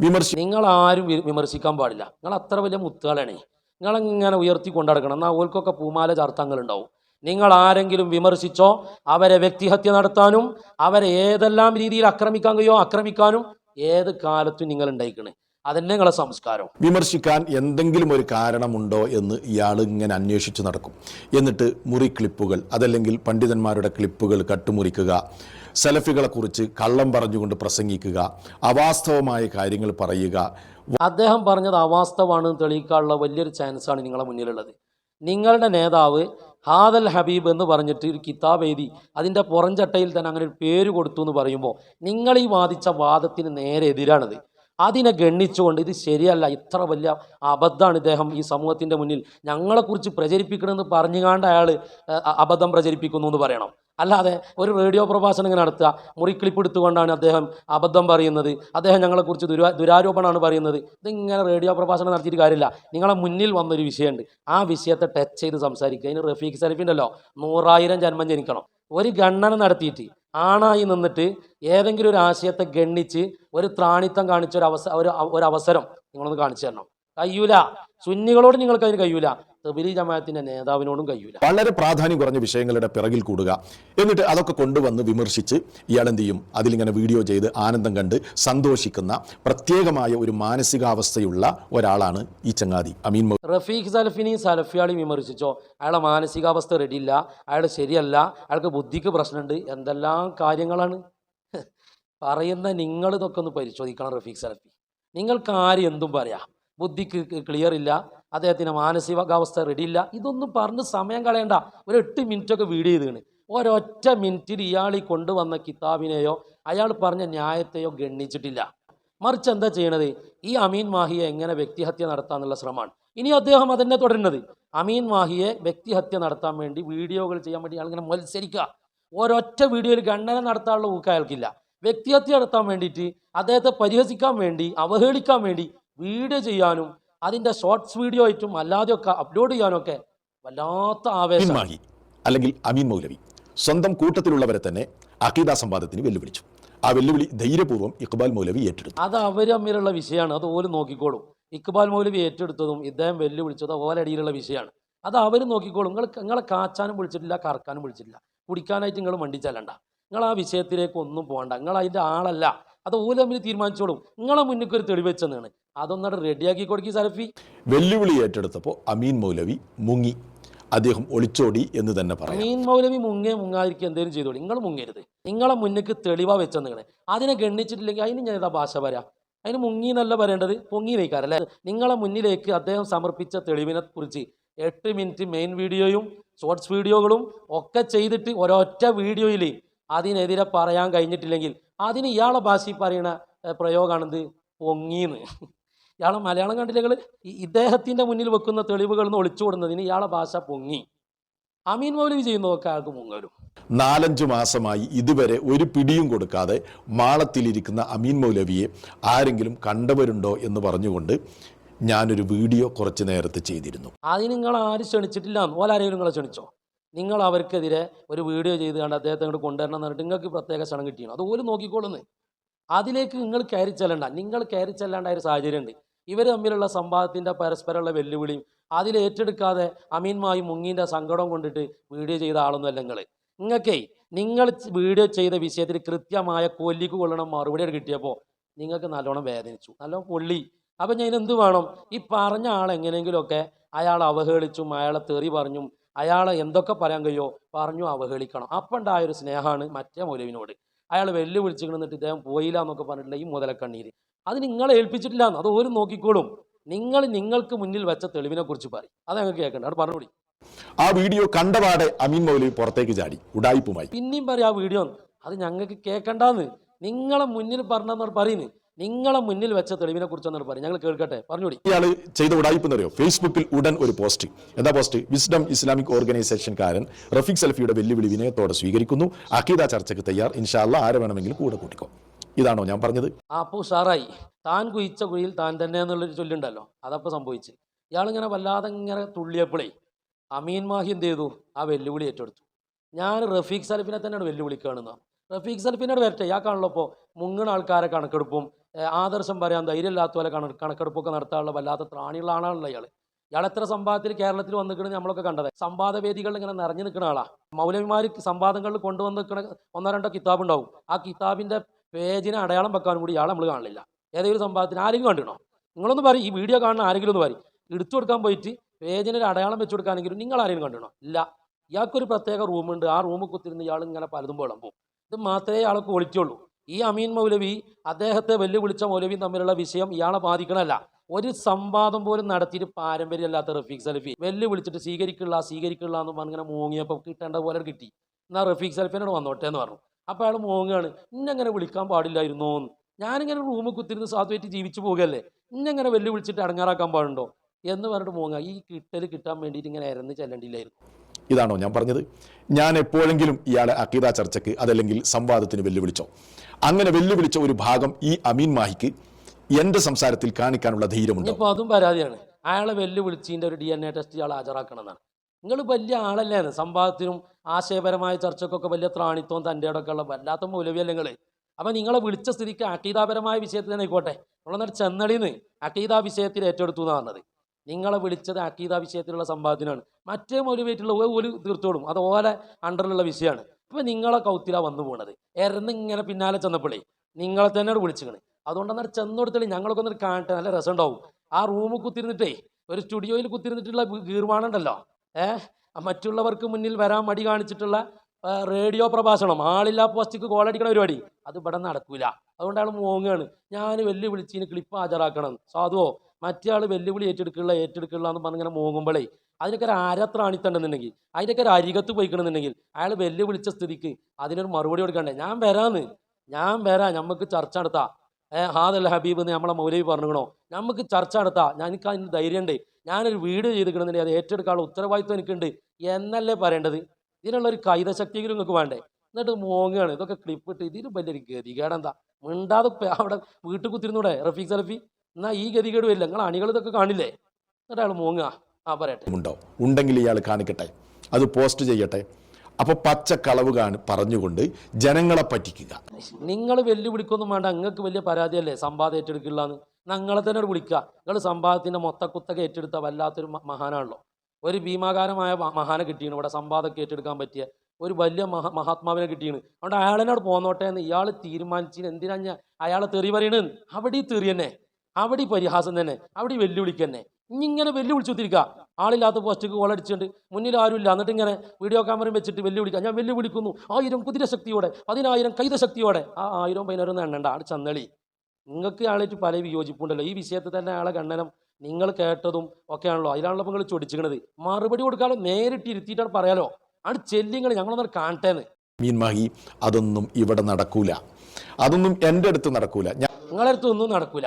വിമർശി നിങ്ങൾ ആരും വിമർശിക്കാൻ പാടില്ല. നിങ്ങൾ അത്ര വലിയ മുത്തുകളാണേ നിങ്ങളിങ്ങനെ ഉയർത്തി കൊണ്ടടക്കണം എന്നാൽ ഓൽക്കൊക്കെ പൂമാല ചാർത്തങ്ങളുണ്ടാവും. നിങ്ങൾ ആരെങ്കിലും വിമർശിച്ചോ അവരെ വ്യക്തിഹത്യ നടത്താനും അവരെ ഏതെല്ലാം രീതിയിൽ ആക്രമിക്കാൻ കഴിയോ ആക്രമിക്കാനും ഏത് കാലത്തും നിങ്ങൾ ഉണ്ടായിക്കണേ അതന്നെ നിങ്ങളെ സംസ്കാരം വിമർശിക്കാൻ എന്തെങ്കിലും ഒരു കാരണമുണ്ടോ എന്ന് ഇയാൾ ഇങ്ങനെ അന്വേഷിച്ച് നടക്കും. എന്നിട്ട് മുറി ക്ലിപ്പുകൾ അതല്ലെങ്കിൽ പണ്ഡിതന്മാരുടെ ക്ലിപ്പുകൾ കട്ടുമുറിക്കുക സെലഫികളെക്കുറിച്ച് കള്ളം പറഞ്ഞുകൊണ്ട് പ്രസംഗിക്കുക അവാസ്തവമായ കാര്യങ്ങൾ പറയുക. അദ്ദേഹം പറഞ്ഞത് അവാസ്തവാണെന്ന് തെളിയിക്കാനുള്ള വലിയൊരു ചാൻസാണ് നിങ്ങളെ മുന്നിലുള്ളത്. നിങ്ങളുടെ നേതാവ് ഹാദൽ ഹബീബ് എന്ന് പറഞ്ഞിട്ട് ഒരു കിതാബ് എഴുതി അതിന്റെ പുറംചട്ടയിൽ തന്നെ അങ്ങനെ ഒരു പേര് കൊടുത്തു എന്ന് പറയുമ്പോൾ നിങ്ങൾ ഈ വാദിച്ച വാദത്തിന് നേരെ എതിരാണിത്. അതിനെ ഗണ്ണിച്ചുകൊണ്ട് ഇത് ശരിയല്ല ഇത്ര വലിയ അബദ്ധമാണ് ഇദ്ദേഹം ഈ സമൂഹത്തിന്റെ മുന്നിൽ. ഞങ്ങളെക്കുറിച്ച് പ്രചരിപ്പിക്കണമെന്ന് പറഞ്ഞുകാണ്ട് അയാൾ അബദ്ധം പ്രചരിപ്പിക്കുന്നു എന്ന് പറയണം. അല്ലാതെ ഒരു റേഡിയോ പ്രഭാഷണം ഇങ്ങനെ നടത്തുക മുറിക്ലിപ്പ് എടുത്തുകൊണ്ടാണ് അദ്ദേഹം അബദ്ധം പറയുന്നത്. അദ്ദേഹം ഞങ്ങളെക്കുറിച്ച് ദുരാ ദുരാരോപണമാണ് പറയുന്നത്. ഇതിങ്ങനെ റേഡിയോ പ്രഭാഷണം നടത്തിയിട്ട് കാര്യമില്ല. നിങ്ങളെ മുന്നിൽ വന്നൊരു വിഷയമുണ്ട്. ആ വിഷയത്തെ ടച്ച് ചെയ്ത് സംസാരിക്കുക. അതിന് റഫീഖ് സലഫിന്റെല്ലോ നൂറായിരം ജന്മം ജനിക്കണം. ഒരു ഗണ്ണന നടത്തിയിട്ട് ആണായി നിന്നിട്ട് ഏതെങ്കിലും ഒരു ആശയത്തെ ഗണ്ണിച്ച് ഒരു ത്രാണിത്തം കാണിച്ച ഒരു അവസ ഒരു അവസരം നിങ്ങളൊന്ന് കാണിച്ചു തരണം. കഴിയൂല സുന്നികളോട് നിങ്ങൾക്ക് അതിന് കഴിയൂല തെബിലി ജമാഅത്തിന്റെ നേതാവിനോടും കഴിയൂല. വളരെ പ്രാധാന്യം കുറഞ്ഞ വിഷയങ്ങളുടെ പിറകിൽ കൂടുക. എന്നിട്ട് അതൊക്കെ കൊണ്ടുവന്ന് വിമർശിച്ച് ഇയാൾ എന്ത് ചെയ്യും? അതിലിങ്ങനെ വീഡിയോ ചെയ്ത് ആനന്ദം കണ്ട് സന്തോഷിക്കുന്ന പ്രത്യേകമായ ഒരു മാനസികാവസ്ഥയുള്ള ഒരാളാണ് ഈ ചങ്ങാതി. അമീൻ റഫീഖ് സലഫിനെയും സലഫിയാളി വിമർശിച്ചോ? അയാളെ മാനസികാവസ്ഥ റെഡി ഇല്ല അയാൾ ശരിയല്ല. അയാൾക്ക് ബുദ്ധിക്ക് പ്രശ്നമുണ്ട്. എന്തെല്ലാം കാര്യങ്ങളാണ്? പറയുന്ന നിങ്ങൾ ഇതൊക്കെ ഒന്ന് പരിശോധിക്കണം റഫീഖ് സലഫി. നിങ്ങൾക്ക് ആര് എന്തും പറയാം. ബുദ്ധിക്ക് ക്ലിയർ ഇല്ല. അദ്ദേഹത്തിന് മാനസികാവസ്ഥ റെഡിയില്ല ഇതൊന്നും പറഞ്ഞ് സമയം കളയണ്ട. ഒരു എട്ട് മിനിറ്റൊക്കെ വീഡിയോ ചെയ്താണ് ഒരൊറ്റ മിനിറ്റിൽ ഇയാൾ ഈ കൊണ്ടുവന്ന കിതാബിനെയോ അയാൾ പറഞ്ഞ ന്യായത്തെയോ ഗണ്ണിച്ചിട്ടില്ല. മറിച്ച് എന്താ ചെയ്യണത്? ഈ അമീൻ മാഹിയെ എങ്ങനെ വ്യക്തിഹത്യ നടത്താമെന്നുള്ള ശ്രമമാണ്. ഇനി അദ്ദേഹം അതന്നെ തുടരുന്നത്. അമീൻ മാഹിയെ വ്യക്തിഹത്യ നടത്താൻ വേണ്ടി വീഡിയോകൾ ചെയ്യാൻ വേണ്ടി അയാൾ ഇങ്ങനെ മത്സരിക്കുക. ഒരൊറ്റ വീഡിയോയിൽ ഖണ്ഡനം നടത്താനുള്ള ഊക്ക അയാൾക്കില്ല. വ്യക്തിഹത്യ നടത്താൻ വേണ്ടിയിട്ട് അദ്ദേഹത്തെ പരിഹസിക്കാൻ വേണ്ടി അവഹേളിക്കാൻ വേണ്ടി വീഡിയോ ചെയ്യാനും അതിന്റെ ഷോർട്സ് വീഡിയോ ആയിട്ടും അല്ലാതെയൊക്കെ അപ്ലോഡ് ചെയ്യാനൊക്കെ വല്ലാത്ത ആവേശമായി അല്ലെങ്കിൽ അമീൻ മൗലവി സ്വന്തം കൂട്ടത്തിലുള്ളവരെ തന്നെ അഖീദ സംവാദത്തിന് വെല്ലുവിളിച്ചു. ആ വെല്ലുവിളി ധൈര്യപൂർവം ഇക്ബാൽ മൗലവി ഏറ്റെടുത്തു. അത് അവർ തമ്മിലുള്ള വിഷയമാണ്. അത് ഓൽ നോക്കിക്കോളും. ഇക്ബാൽ മൗലവി ഏറ്റെടുത്തതും ഇദ്ദേഹം വെല്ലുവിളിച്ചതും അടിയിലുള്ള വിഷയമാണ്. അത് അവർ നോക്കിക്കോളും. നിങ്ങൾ നിങ്ങളെ കാച്ചാനും വിളിച്ചിട്ടില്ല കറക്കാനും വിളിച്ചിട്ടില്ല. കുടിക്കാനായിട്ട് നിങ്ങൾ ചെല്ലണ്ട. നിങ്ങൾ ആ വിഷയത്തിലേക്ക് ഒന്നും പോകണ്ട. നിങ്ങൾ അതിന്റെ ആളല്ല. അത് ഓൽ തമ്മിൽ തീരുമാനിച്ചോളും. നിങ്ങളെ മുന്നിൽ ഒരു തെളിവ് വെച്ചെന്നാണ്. റെഡിയാക്കി കൊടുക്കി സലഫി. വെല്ലുവിളി ഏറ്റെടുത്തപ്പോൾ അമീൻ മൗലവി മുങ്ങി. അദ്ദേഹം ഒളിച്ചോടി എന്ന് തന്നെ പറയാം. അമീൻ മൗലവി മുങ്ങേ മുങ്ങാതിരിക്കുക എന്തെങ്കിലും ചെയ്തോളൂ. നിങ്ങൾ മുങ്ങരുത്. നിങ്ങളെ മുന്നിക്ക് തെളിവാ വെച്ചെന്നാണ്. അതിനെ ഗണ്ണിച്ചിട്ടില്ലെങ്കിൽ അതിന് ഞാൻ ഇതാ ഭാഷ പറയാം? അതിന് മുങ്ങി എന്നല്ല പറയേണ്ടത്? പൊങ്ങി വയ്ക്കാറല്ലേ നിങ്ങളെ മുന്നിലേക്ക് അദ്ദേഹം സമർപ്പിച്ച തെളിവിനെ കുറിച്ച് എട്ട് മിനിറ്റ് മെയിൻ വീഡിയോയും ഷോർട്സ് വീഡിയോകളും ഒക്കെ ചെയ്തിട്ട് ഒരൊറ്റ വീഡിയോയിൽ അതിനെതിരെ പറയാൻ കഴിഞ്ഞിട്ടില്ലെങ്കിൽ അതിന് ഇയാളെ ഭാഷയിൽ പറയണ പ്രയോഗമാണെന്ത് പൊങ്ങിന്ന്. ഇയാളെ മലയാളം കണ്ടില്ലകൾ ഇദ്ദേഹത്തിന്റെ മുന്നിൽ വെക്കുന്ന തെളിവുകൾ നിന്ന് ഒളിച്ചുകൊടുന്നതിന് ഇയാളെ ഭാഷ പൊങ്ങി. അമീൻ മൗലവി ചെയ്യുന്നതൊക്കെ അയാൾക്ക് മുങ്ങലും നാലഞ്ച് മാസമായി ഇതുവരെ ഒരു പിടിയും കൊടുക്കാതെ മാളത്തിലിരിക്കുന്ന അമീൻ മൗലവിയെ ആരെങ്കിലും കണ്ടവരുണ്ടോ എന്ന് പറഞ്ഞുകൊണ്ട് ഞാനൊരു വീഡിയോ കുറച്ച് നേരത്തെ ചെയ്തിരുന്നു. അതിന് നിങ്ങൾ ആരും ക്ഷണിച്ചിട്ടില്ല ഓലാരെങ്കിലും നിങ്ങളെ ക്ഷണിച്ചോ? നിങ്ങൾ അവർക്കെതിരെ ഒരു വീഡിയോ ചെയ്ത് കണ്ട് അദ്ദേഹത്തെ ഇങ്ങോട്ട് കൊണ്ടുവരണം എന്ന് പറഞ്ഞിട്ട് നിങ്ങൾക്ക് പ്രത്യേക ക്ഷണം കിട്ടിയാണ് അതുപോലെ നോക്കിക്കോളുന്നു. അതിലേക്ക് നിങ്ങൾ കയറി ചെല്ലണ്ട. നിങ്ങൾ കയറി ചെല്ലേണ്ട ഒരു സാഹചര്യമുണ്ട്. ഇവർ തമ്മിലുള്ള സംവാദത്തിന്റെ പരസ്പരമുള്ള വെല്ലുവിളിയും അതിൽ ഏറ്റെടുക്കാതെ അമീൻമായി മുങ്ങീന്റെ സങ്കടം കൊണ്ടിട്ട് വീഡിയോ ചെയ്ത ആളൊന്നുമല്ല നിങ്ങൾ നിങ്ങൾക്കേ നിങ്ങൾ വീഡിയോ ചെയ്ത വിഷയത്തിൽ കൃത്യമായ കൊല്ലിക്ക് കൊള്ളണം മറുപടി കിട്ടിയപ്പോൾ നിങ്ങൾക്ക് നല്ലോണം വേദനിച്ചു. നല്ലോണം കൊള്ളി. അപ്പം ഞാൻ എന്ത് വേണം? ഈ പറഞ്ഞ ആൾ എങ്ങനെയെങ്കിലുമൊക്കെ അയാൾ അവഹേളിച്ചും അയാളെ തെറി പറഞ്ഞും അയാളെ എന്തൊക്കെ പറയാൻ കഴിയോ പറഞ്ഞു അവഹേളിക്കണം. അപ്പം ഉണ്ടായ ഒരു സ്നേഹമാണ് മറ്റേ മൗലവിനോട്. അയാൾ വെല്ലുവിളിച്ചു നിന്നിട്ട് ഇദ്ദേഹം പോയില്ല എന്നൊക്കെ പറഞ്ഞിട്ടുള്ള ഈ മുതലക്കണ്ണീര്. അത് നിങ്ങളെ ഏൽപ്പിച്ചിട്ടില്ല അത് ഒരു നോക്കിക്കോളും. നിങ്ങൾ നിങ്ങൾക്ക് മുന്നിൽ വെച്ച തെളിവിനെ കുറിച്ച് പറയും. അത് ഞങ്ങൾക്ക് കേൾക്കണ്ട. അവിടെ പറഞ്ഞു ആ വീഡിയോ കണ്ടപാടെ അമീൻ മൗലവി പുറത്തേക്ക് ചാടി. ഉടായിപ്പുമായി. പിന്നെയും പറയാം ആ വീഡിയോ. അത് ഞങ്ങൾക്ക് കേൾക്കണ്ടെന്ന്. നിങ്ങളെ മുന്നിൽ പറഞ്ഞെന്നോട് പറയുന്നത്. നിങ്ങളെ മുന്നിൽ വെച്ച തെളിവിനെ കുറിച്ചൊന്നാണ് പറയും. ഞങ്ങൾ കേൾക്കട്ടെ. പറഞ്ഞുകൂടി. ഇയാൾ ചെയ്ത ഉടായ്പ എന്നറിയോ ഫേസ്ബുക്കിൽ ഉടൻ ഒരു പോസ്റ്റ്. എന്താ പോസ്റ്റ്? വിസ്ഡം ഇസ്ലാമിക് ഓർഗനൈസേഷൻ ഓർഗനൈസേഷൻകാരൻ റഫീഖ് സൽഫിയുടെ വെല്ലുവിളി വിനയത്തോടെ സ്വീകരിക്കുന്നു. അഖീദ ചർച്ചയ്ക്ക് തയ്യാർ. ഇൻഷാല്ല ആരെ വേണമെങ്കിലും കൂടെ കൂട്ടിക്കോ. ഇതാണോ ഞാൻ പറഞ്ഞത്? അപ്പോൾ ഉഷാറായി. താൻ കുയിച്ച കുഴിയിൽ താൻ തന്നെ എന്നുള്ളൊരു ചൊല്ലുണ്ടല്ലോ. അതപ്പോൾ സംഭവിച്ചു. ഇയാളിങ്ങനെ വല്ലാതെ ഇങ്ങനെ തുള്ളിയപ്പോഴേ അമീൻ മാഹി എന്ത് ചെയ്തു? ആ വെല്ലുവിളി ഏറ്റെടുത്തു. ഞാൻ റഫീഖ് സൽഫിനെ തന്നെയാണ് വെല്ലുവിളിക്കുകയാണെന്ന് റഫീഖ് സലഫിനോട് വരട്ടെ. ഇയാൾക്കാണല്ലോ ഇപ്പോൾ മുങ്ങണ ആൾക്കാരെ കണക്കെടുപ്പും ആദർശം പറയാൻ ധൈര്യമില്ലാത്ത പോലെ കണ കണക്കെടുപ്പൊക്കെ നടത്താനുള്ള വല്ലാത്ത ത്രാണിയുള്ള ആളാണല്ലോ ഇയാൾ ഇയാൾ എത്ര സമ്പാദത്തിൽ കേരളത്തിൽ വന്ന് നമ്മളൊക്കെ കണ്ടത്. സംവാദ വേദികളിൽ ഇങ്ങനെ നിറഞ്ഞു നിൽക്കുന്ന ആളാണ് മൗലവിമാർ സംവാദങ്ങളിൽ കൊണ്ടുവന്ന് നിൽക്കുന്ന ഒന്നോ രണ്ടോ കിതാബ് ഉണ്ടാവും ആ കിതാബിന്റെ പേജിനെ അടയാളം വെക്കാനും കൂടി ഇയാൾ നമ്മൾ കാണില്ല. ഏതെങ്കിലും സംവാദത്തിന് ആരെങ്കിലും കണ്ടിണോ നിങ്ങളൊന്ന് പറയും ഈ വീഡിയോ കാണുന്ന ആരെങ്കിലും ഒന്ന് പറയും. എടുത്തു കൊടുക്കാൻ പോയിട്ട് പേജിന് ഒരു അടയാളം വെച്ച് കൊടുക്കാനെങ്കിലും നിങ്ങൾ ആരെങ്കിലും കണ്ടിണോ ഇല്ല. ഇയാൾക്കൊരു പ്രത്യേക റൂമുണ്ട്. ആ റൂമിൽ കുത്തിരുന്ന് ഇയാൾ ഇങ്ങനെ പലതും വിളമ്പും. ഇത് മാത്രമേ ക്വാളിറ്റി ഉള്ളൂ ഈ അമീൻ മൗലവി അദ്ദേഹത്തെ വെല്ലുവിളിച്ച മൗലവിയും തമ്മിലുള്ള വിഷയം ഇയാളെ ബാധിക്കണമല്ല ഒരു സംവാദം പോലും നടത്തിയിട്ട് പാരമ്പര്യമല്ലാത്ത റഫീഖ് സലഫി വെല്ലുവിളിച്ചിട്ട് സ്വീകരിക്കില്ല സ്വീകരിക്കില്ല എന്ന് പറഞ്ഞിങ്ങനെ മൂങ്ങിയപ്പോൾ കിട്ടേണ്ട പോലെ കിട്ടി. എന്നാൽ റഫീഖ് സലഫിനോട് വന്നോട്ടെ എന്ന് പറഞ്ഞു. അപ്പോൾ അയാൾ മോങ്ങാണ്. ഇന്നെങ്ങനെ വിളിക്കാൻ പാടില്ലായിരുന്നു ഞാനിങ്ങനെ റൂമിൽ കുത്തിരുന്ന് സാധുവായിട്ട് ജീവിച്ചു പോകുകയല്ലേ ഇന്നെങ്ങനെ വെല്ലുവിളിച്ചിട്ട് അടങ്ങാറാക്കാൻ പാടുണ്ടോ എന്ന് പറഞ്ഞിട്ട് മോങ്ങാ. ഈ കിട്ടൽ കിട്ടാൻ വേണ്ടിയിട്ട് ഇങ്ങനെ ഇരന്ന് ചെല്ലേണ്ടിയില്ലായിരുന്നു ഇതാണോ ഞാൻ പറഞ്ഞത്? ഞാൻ എപ്പോഴെങ്കിലും ഇയാളെ അക്കീത ചർച്ചയ്ക്ക് അതല്ലെങ്കിൽ സംവാദത്തിന് വെല്ലുവിളിച്ചോ? അങ്ങനെ വെല്ലുവിളിച്ച ഒരു ഭാഗം ഈ അമീൻ മാഹിക്ക് എന്റെ സംസാരത്തിൽ കാണിക്കാനുള്ള ധൈര്യമുണ്ട്? ഇനിയിപ്പോൾ അതും പരാതിയാണ്. അയാളെ വെല്ലുവിളിച്ചതിന്റെ ഒരു ഡി എൻ എ ടെസ്റ്റ് ഇയാൾ ഹാജരാക്കണം നിങ്ങൾ വലിയ ആളല്ലേ സംവാദത്തിനും ആശയപരമായ ചർച്ചക്കൊക്കെ വലിയ ത്രാണിത്വം തന്റെ ഇടമൊക്കെ ഉള്ള വല്ലാത്ത മൂലവിയല്ല നിങ്ങൾ അപ്പം നിങ്ങളെ വിളിച്ച സ്ഥിതിക്ക് അക്കീതാപരമായ വിഷയത്തിൽ തന്നെ ആയിക്കോട്ടെ. നമ്മളെന്നിട്ട് ചെന്നടിന്ന് അക്കീതാ വിഷയത്തിൽ ഏറ്റെടുത്തു എന്നാണ് പറഞ്ഞത്. നിങ്ങളെ വിളിച്ചത് അക്കീതാ വിഷയത്തിലുള്ള സംവാദത്തിനാണ്. മറ്റേ മൊലിവേറ്റുള്ള ഒരു തീർത്തോളും അത് ഓല അണ്ടറിലുള്ള വിഷയമാണ്. ഇപ്പം നിങ്ങളെ കൗത്തില വന്നു പോണത്. എരന്ന് ഇങ്ങനെ പിന്നാലെ ചെന്നപ്പോഴേ നിങ്ങളെ തന്നെയാണ് വിളിച്ചിക്കണ്. അതുകൊണ്ട് എന്നാൽ ചെന്നോടത്തല്ലേ ഞങ്ങളൊക്കെ ഒന്ന് കാണട്ടെ നല്ല രസം ഉണ്ടാവും ആ റൂമിൽ കുത്തിരുന്നിട്ടേ ഒരു സ്റ്റുഡിയോയിൽ കുത്തിരുന്നിട്ടുള്ള ഗീർവാണുണ്ടല്ലോ. ഏഹ് മറ്റുള്ളവർക്ക് മുന്നിൽ വരാൻ മടി കാണിച്ചിട്ടുള്ള റേഡിയോ പ്രഭാഷണം. ആളില്ലാ പോസ്റ്റിക്ക് കോളടിക്കണ പരിപാടി. അത് ഇവിടെ നടക്കൂല. അതുകൊണ്ടാണ് മോങ്ങാണ്. ഞാൻ വെല്ലുവിളിച്ചിന് ക്ലിപ്പ് ഹാജരാക്കണം. സാധുവോ? മറ്റേ ആൾ വെല്ലുവിളി ഏറ്റെടുക്കില്ല ഏറ്റെടുക്കില്ല എന്ന് പറഞ്ഞിങ്ങനെ മോങ്ങുമ്പോഴേ അതിനൊക്കെ ഒരു ആരാത്രാണിത്തണ്ടെന്നുണ്ടെങ്കിൽ അതിനൊക്കെ ഒരു അരികത്ത് പോയിക്കണമെന്നുണ്ടെങ്കിൽ അയാൾ വെല്ലുവിളിച്ച സ്ഥിതിക്ക് അതിനൊരു മറുപടി കൊടുക്കണ്ടേ? ഞാൻ വരാന്ന്. ഞാൻ വരാം നമുക്ക് ചർച്ച നടത്താം. ഏ ഹാദല്ല ഹബീബ് എന്ന് നമ്മളെ മൗലവി പറഞ്ഞുകണോ നമുക്ക് ചർച്ച നടത്താം. എനിക്ക് അതിന് ധൈര്യമുണ്ട് ഞാനൊരു വീഡിയോ ചെയ്തിക്കണമെന്നുണ്ടെങ്കിൽ അത് ഏറ്റെടുക്കാനുള്ള ഉത്തരവാദിത്വം എനിക്കുണ്ട് എന്നല്ലേ പറയേണ്ടത്? ഇതിനുള്ള ഒരു കൈതശക്തിയെങ്കിലും നിങ്ങൾക്ക് വേണ്ടേ? എന്നിട്ട് മോങ്ങുകയാണ് ഇതൊക്കെ ക്ലിപ്പ് ഇട്ട് ഇതിന് വലിയൊരു ഗതികേടെന്താ? മിണ്ടാതെ അവിടെ വീട്ടിൽ കുത്തിരുന്നൂടെ റഫീഖ് സലഫി? എന്നാ ഈ ഗതികേട് വരില്ല. നിങ്ങൾ അണികൾ ഇതൊക്കെ കാണില്ലേ? എന്നിട്ട് അയാൾ മോങ്ങുക ആ പറയട്ടെ. ഉണ്ടോ ഉണ്ടെങ്കിൽ ഇയാൾ കാണിക്കട്ടെ. അത് പോസ്റ്റ് ചെയ്യട്ടെ. അപ്പോൾ പച്ചക്കളവ് കാണി പറഞ്ഞുകൊണ്ട് ജനങ്ങളെ പറ്റിക്കുക. നിങ്ങൾ വെല്ലുവിളിക്കൊന്നും വേണ്ട. നിങ്ങൾക്ക് വലിയ പരാതിയല്ലേ? സമ്പാദം ഏറ്റെടുക്കില്ലാന്ന് ഞങ്ങളെ തന്നെ ഒരു വിളിക്കുക. നിങ്ങൾ സമ്പാദത്തിന്റെ മൊത്തക്കുത്തക ഏറ്റെടുത്ത വല്ലാത്തൊരു മഹാനാണല്ലോ. ഒരു ഭീമാകാരമായ മഹാനെ കിട്ടിയാണ് ഇവിടെ സമ്പാദമൊക്കെ ഏറ്റെടുക്കാൻ പറ്റിയ ഒരു വലിയ മഹാ മഹാത്മാവിനെ കിട്ടിയാണ് അതുകൊണ്ട് അയാളിനോട് പോന്നോട്ടെ എന്ന് ഇയാൾ തീരുമാനിച്ചിന് എന്തിനാ ഞാൻ അയാളെ തെറി പറയണെന്ന് അവിടെ ഈ തെറി തന്നെ. അവിടെ പരിഹാസം തന്നെ അവിടെ വെല്ലുവിളിക്ക് തന്നെ. ഇങ്ങനെ വെല്ലുവിളിച്ചു കുത്തിരിക്കുക ആളില്ലാത്ത പോസ്റ്റക്ക് കോളടിച്ചുണ്ട് മുന്നിൽ ആരുമില്ല. എന്നിട്ട് ഇങ്ങനെ വീഡിയോ ക്യാമറയും വെച്ചിട്ട് വെല്ലുവിളിക്കുക ഞാൻ വെല്ലുവിളിക്കുന്നു. ആയിരം കുതിരശക്തിയോടെ പതിനായിരം കൈതശക്തിയോടെ ആ ആയിരം പതിനായിരം എണ്ണണ്ട. ആട് ചന്നളി. നിങ്ങൾക്ക് ആളായിട്ട് പല വിയോജിപ്പുണ്ടല്ലോ. ഈ വിഷയത്തിൽ തന്നെ ആളെ ഖണ്ഡനം നിങ്ങൾ കേട്ടതും ഒക്കെയാണല്ലോ. അതിലാണല്ലോ നിങ്ങൾ ചൊടിച്ചിക്കണത്. മറുപടി കൊടുക്കാതെ നേരിട്ട് ഇരുത്തിയിട്ടാണ് പറയാലോ. ആണ് ചെല്ലിങ്ങൾ ഞങ്ങളൊന്നും കാണട്ടേന്ന്. മീൻമാഹി അതൊന്നും ഇവിടെ നടക്കൂല. അതൊന്നും എന്റെ അടുത്ത് നടക്കൂല. ഞാൻ നിങ്ങളടുത്ത് ഒന്നും നടക്കൂല.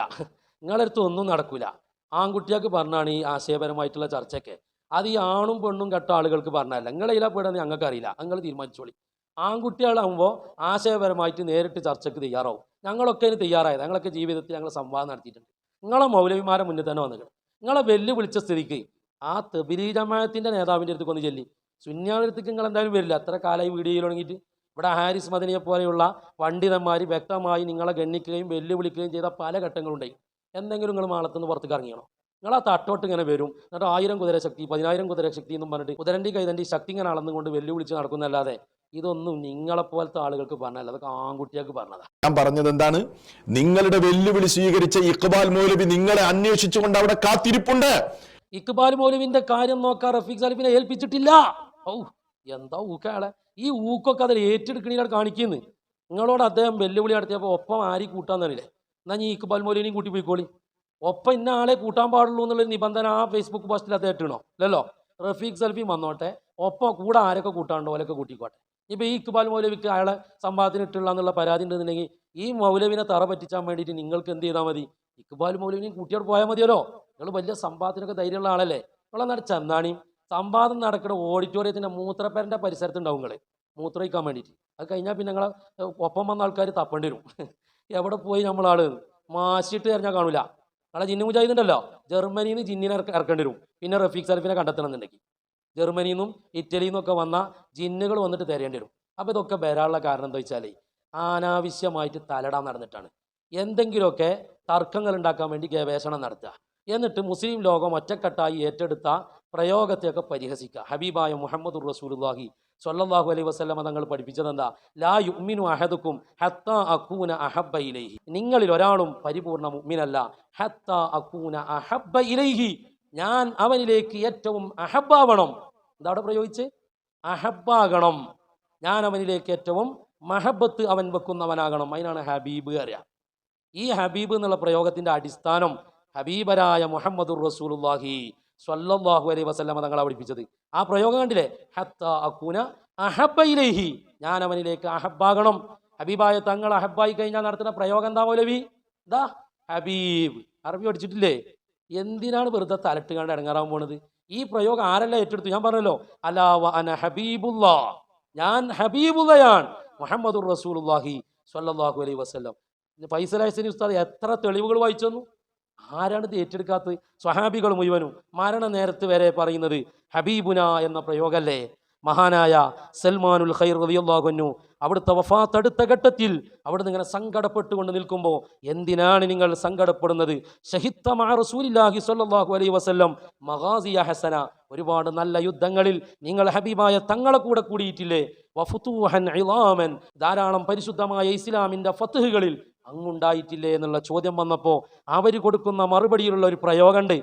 നിങ്ങളടുത്ത് ഒന്നും നടക്കില്ല ആൺകുട്ടികൾക്ക് പറഞ്ഞാണ് ഈ ആശയപരമായിട്ടുള്ള ചർച്ചയൊക്കെ. അത് ഈ ആണും പെണ്ണും കെട്ട ആളുകൾക്ക് പറഞ്ഞല്ല നിങ്ങളെയിലാ ഞങ്ങൾക്ക് അറിയില്ല നിങ്ങൾ തീരുമാനിച്ചോളി. ആൺകുട്ടികളാകുമ്പോൾ ആശയപരമായിട്ട് നേരിട്ട് ചർച്ചയ്ക്ക് തയ്യാറാവും. ഞങ്ങളൊക്കെ അതിന് തയ്യാറായത്. ഞങ്ങളൊക്കെ ജീവിതത്തിൽ ഞങ്ങൾ സംവാദം നടത്തിയിട്ടുണ്ട്. നിങ്ങളെ മൗലവിമാരെ മുന്നിൽ തന്നെ വന്നിട്ട് നിങ്ങളെ വെല്ലുവിളിച്ച സ്ഥിതിക്ക് ആ തെബിലി ജമാഅത്തിന്റെ നേതാവിന്റെ അടുത്ത് ഒന്ന് ചെല്ലി. സുന്യാളുടെ നിങ്ങൾ എന്തായാലും വരില്ല. അത്ര കാലമായി വീഡിയോയിൽ തുടങ്ങിയിട്ട്. ഇവിടെ ഹാരിസ് മദനിയെ പോലെയുള്ള പണ്ഡിതന്മാർ വ്യക്തമായി നിങ്ങളെ ഗണ്ണിക്കുകയും വെല്ലുവിളിക്കുകയും ചെയ്ത പല ഘട്ടങ്ങളുണ്ടായി. എന്തെങ്കിലും നിങ്ങൾ മാളത്തുനിന്ന് പുറത്തേക്ക് ഇറങ്ങിയണോ? നിങ്ങൾ ആ തട്ടോട്ട് ഇങ്ങനെ വരും. എന്നിട്ട് ആയിരം കുതിര കുതിരശക്തി പതിനായിരം കുതിരശക്തി എന്നും പറഞ്ഞിട്ട് കുതിരന്റെ കൈതന്റെ ശക്തി ഇങ്ങനെ അളന്നുകൊണ്ട് വെല്ലുവിളിച്ച് നടക്കുന്നല്ലാതെ ഇതൊന്നും നിങ്ങളെപ്പോലത്തെ ആളുകൾക്ക് പറഞ്ഞല്ല അതൊക്കെ ആൺകുട്ടികൾക്ക് പറഞ്ഞതാണ് ഞാൻ പറഞ്ഞത് എന്താണ്? നിങ്ങളുടെ വെല്ലുവിളി സ്വീകരിച്ച ഇക്ബാൽ മൗലവി നിങ്ങളെ അന്വേഷിച്ചുകൊണ്ട് അവിടെ കാത്തിരിപ്പുണ്ട്. ഇക്ബാൽ മൗലവിന്റെ കാര്യം നോക്കാൻ റഫീഖ് സാലിഫിനെ ഏൽപ്പിച്ചിട്ടില്ല. ഔ എന്താ ഊക്കയാളെ ഈ ഊക്കൊക്കെ അതിൽ ഏറ്റെടുക്കണീടെ കാണിക്കുന്നത് നിങ്ങളോട് അദ്ദേഹം വെല്ലുവിളി നടത്തിയപ്പോൾ ഒപ്പം ആരി കൂട്ടാന്നറിയില്ലേ എന്നാൽ നീ ഇക്ബാൽ മോലിനെയും കൂട്ടി പോയിക്കോളി. ഒപ്പം ഇന്ന ആളെ കൂട്ടാൻ പാടുള്ളൂ എന്നുള്ളൊരു നിബന്ധന ആ ഫേസ്ബുക്ക് പോസ്റ്റിൽ അത് അല്ലല്ലോ റഫീഖ് സൽഫി വന്നോട്ടെ. ഒപ്പം കൂടെ ആരൊക്കെ കൂട്ടാണ്ടോ ഓലൊക്കെ കൂട്ടിക്കോട്ടെ. ഇപ്പോൾ ഈ ഇക്ബാൽ മൗലവിക്ക് അയാളെ സമ്പാദത്തിന് ഇട്ടുള്ള എന്നുള്ള പരാതി ഉണ്ടെന്നുണ്ടെങ്കിൽ ഈ മൗലവിനെ തറ പറ്റിച്ചാൻ വേണ്ടിയിട്ട് നിങ്ങൾക്ക് എന്ത് ചെയ്താൽ മതി? ഇക്ബാൽ മൗലവിനെയും കൂട്ടിയോട് പോയാൽ മതിയല്ലോ. നിങ്ങൾ വലിയ സമ്പാദത്തിനൊക്കെ ധൈര്യമുള്ള ആളല്ലേ? നിങ്ങളെന്നാണ് ചന്താണിയും സമ്പാദം നടക്കുന്ന ഓഡിറ്റോറിയത്തിന്റെ മൂത്രപ്പേരന്റെ പരിസരത്തുണ്ടാവും നിങ്ങൾ മൂത്രയിക്കാൻ വേണ്ടിയിട്ട്. അത് കഴിഞ്ഞാൽ പിന്നെ നിങ്ങളെ ഒപ്പം വന്ന ആൾക്കാർ തപ്പേണ്ടി വരും. എവിടെ പോയി നമ്മളാണ് മാശിട്ട് എറിഞ്ഞാൽ കാണൂല. നാളെ ജിന്നു മുജാഹിദ് ഉണ്ടല്ലോ. ജർമ്മനിയിൽ നിന്ന് ജിന്നിനെ ഇറക്ക- ഇറക്കേണ്ടി വരും. പിന്നെ റഫീഖ് സർഫിനെ കണ്ടെത്തണം എന്നുണ്ടെങ്കിൽ ജർമ്മനിയിൽ നിന്നും ഇറ്റലിയിൽ നിന്നൊക്കെ വന്ന ജിന്നുകൾ വന്നിട്ട് തരേണ്ടി വരും. അപ്പോൾ ഇതൊക്കെ വരാനുള്ള കാരണം എന്താ വെച്ചാൽ അനാവശ്യമായിട്ട് തലടാൻ നടന്നിട്ടാണ്. എന്തെങ്കിലുമൊക്കെ തർക്കങ്ങൾ ഉണ്ടാക്കാൻ വേണ്ടി ഗവേഷണം നടത്തുക. എന്നിട്ട് മുസ്ലിം ലോകം ഒറ്റക്കെട്ടായി ഏറ്റെടുത്ത പ്രയോഗത്തെയൊക്കെ പരിഹസിക്കുക. ഹബീബായ മുഹമ്മദ് റസൂലുള്ളാഹി സ്വല്ലല്ലാഹു അലൈഹി വസ്ലമ തങ്ങൾ പഠിപ്പിച്ചത് എന്താ ലാ യുമിനു അഹദുക്കും ഹത്ത അക്കൂന അഹബ്ബ ഇലൈഹി. നിങ്ങളിൽ ഒരാളും പരിപൂർണ ഉമ്മിനല്ല ഹത്ത അക്കൂന അഹബ്ബ ഇലൈഹി. ഞാൻ അവനിലേക്ക് ഏറ്റവും അഹബ്ബാവണം. എന്താ അവിടെ പ്രയോഗിച്ച്? അഹബ്ബാകണം. ഞാൻ അവനിലേക്ക് ഏറ്റവും മഹബത്ത് അവൻ വെക്കുന്നവനാകണം. അതിനാണ് ഹബീബ് അറിയാം ഈ ഹബീബ് എന്നുള്ള പ്രയോഗത്തിന്റെ അടിസ്ഥാനം ഹബീബരായ മുഹമ്മദുർ റസൂലുള്ളാഹി സ്വല്ലല്ലാഹു അലൈ വസല്ലമ തങ്ങളെ പഠിപ്പിച്ചത്. ആ പ്രയോഗം കണ്ടില്ലേ? ഹത്ത അക്കൂന അഹബയിലേഹി ഞാൻ അവനിലേക്ക് അഹബാകണം ഹബീബായ തങ്ങൾ അഹബായി കഴിഞ്ഞാൽ നടത്തുന്ന പ്രയോഗം എന്താ മൗലവി? ദാ ഹബീബ്. അറബി പഠിച്ചിട്ടില്ലേ? എന്തിനാണ് വെറുതെ തലട്ടുകാണ്ട് ഇടങ്ങാറാൻ പോണത്? ഈ പ്രയോഗം ആരെല്ലാം ഏറ്റെടുത്തു? ഞാൻ പറഞ്ഞല്ലോ. അലാവ അന ഹബീബുല്ലാ ഞാൻ ഹബീബുല്ലയാണ് മുഹമ്മദുർ റസൂലുള്ളാഹി സ്വല്ലല്ലാഹു അലൈഹി വസല്ലം. ഫൈസൽ ഹസനി ഉസ്താദ് എത്ര തെളിവുകൾ വായിച്ചു ആരാണ് ഇത് ഏറ്റെടുക്കാത്തത്? സ്വഹാബികൾ മുഴുവനും മരണ നേരത്ത് വരെ പറയുന്നത് ഹബീബുന എന്ന പ്രയോഗല്ലേ? മഹാനായ സൽമാനുൽ ഖൈർ റളിയല്ലാഹു അവിടുത്തെ വഫാത്തടുത്ത ഘട്ടത്തിൽ അവിടുന്ന് ഇങ്ങനെ സങ്കടപ്പെട്ടുകൊണ്ട് നിൽക്കുമ്പോൾ എന്തിനാണ് നിങ്ങൾ സങ്കടപ്പെടുന്നത്? ഷഹിത്ത മഅ റസൂലില്ലാഹി സ്വല്ലല്ലാഹു അലൈഹി വസല്ലം മഗാസിയ ഹസന ഒരുപാട് നല്ല യുദ്ധങ്ങളിൽ നിങ്ങൾ ഹബീബായ തങ്ങളെ കൂടെ കൂടിയിട്ടില്ലേ? വഫുത്തുഹൻ ഇളാമൻ ധാരാളം പരിശുദ്ധമായ ഇസ്ലാമിന്റെ ഫത്തുഹുകളിൽ അങ്ങുണ്ടായിട്ടില്ലേ എന്നുള്ള ചോദ്യം വന്നപ്പോൾ അവർ കൊടുക്കുന്ന മറുപടിയിലുള്ള ഒരു പ്രയോഗമുണ്ട്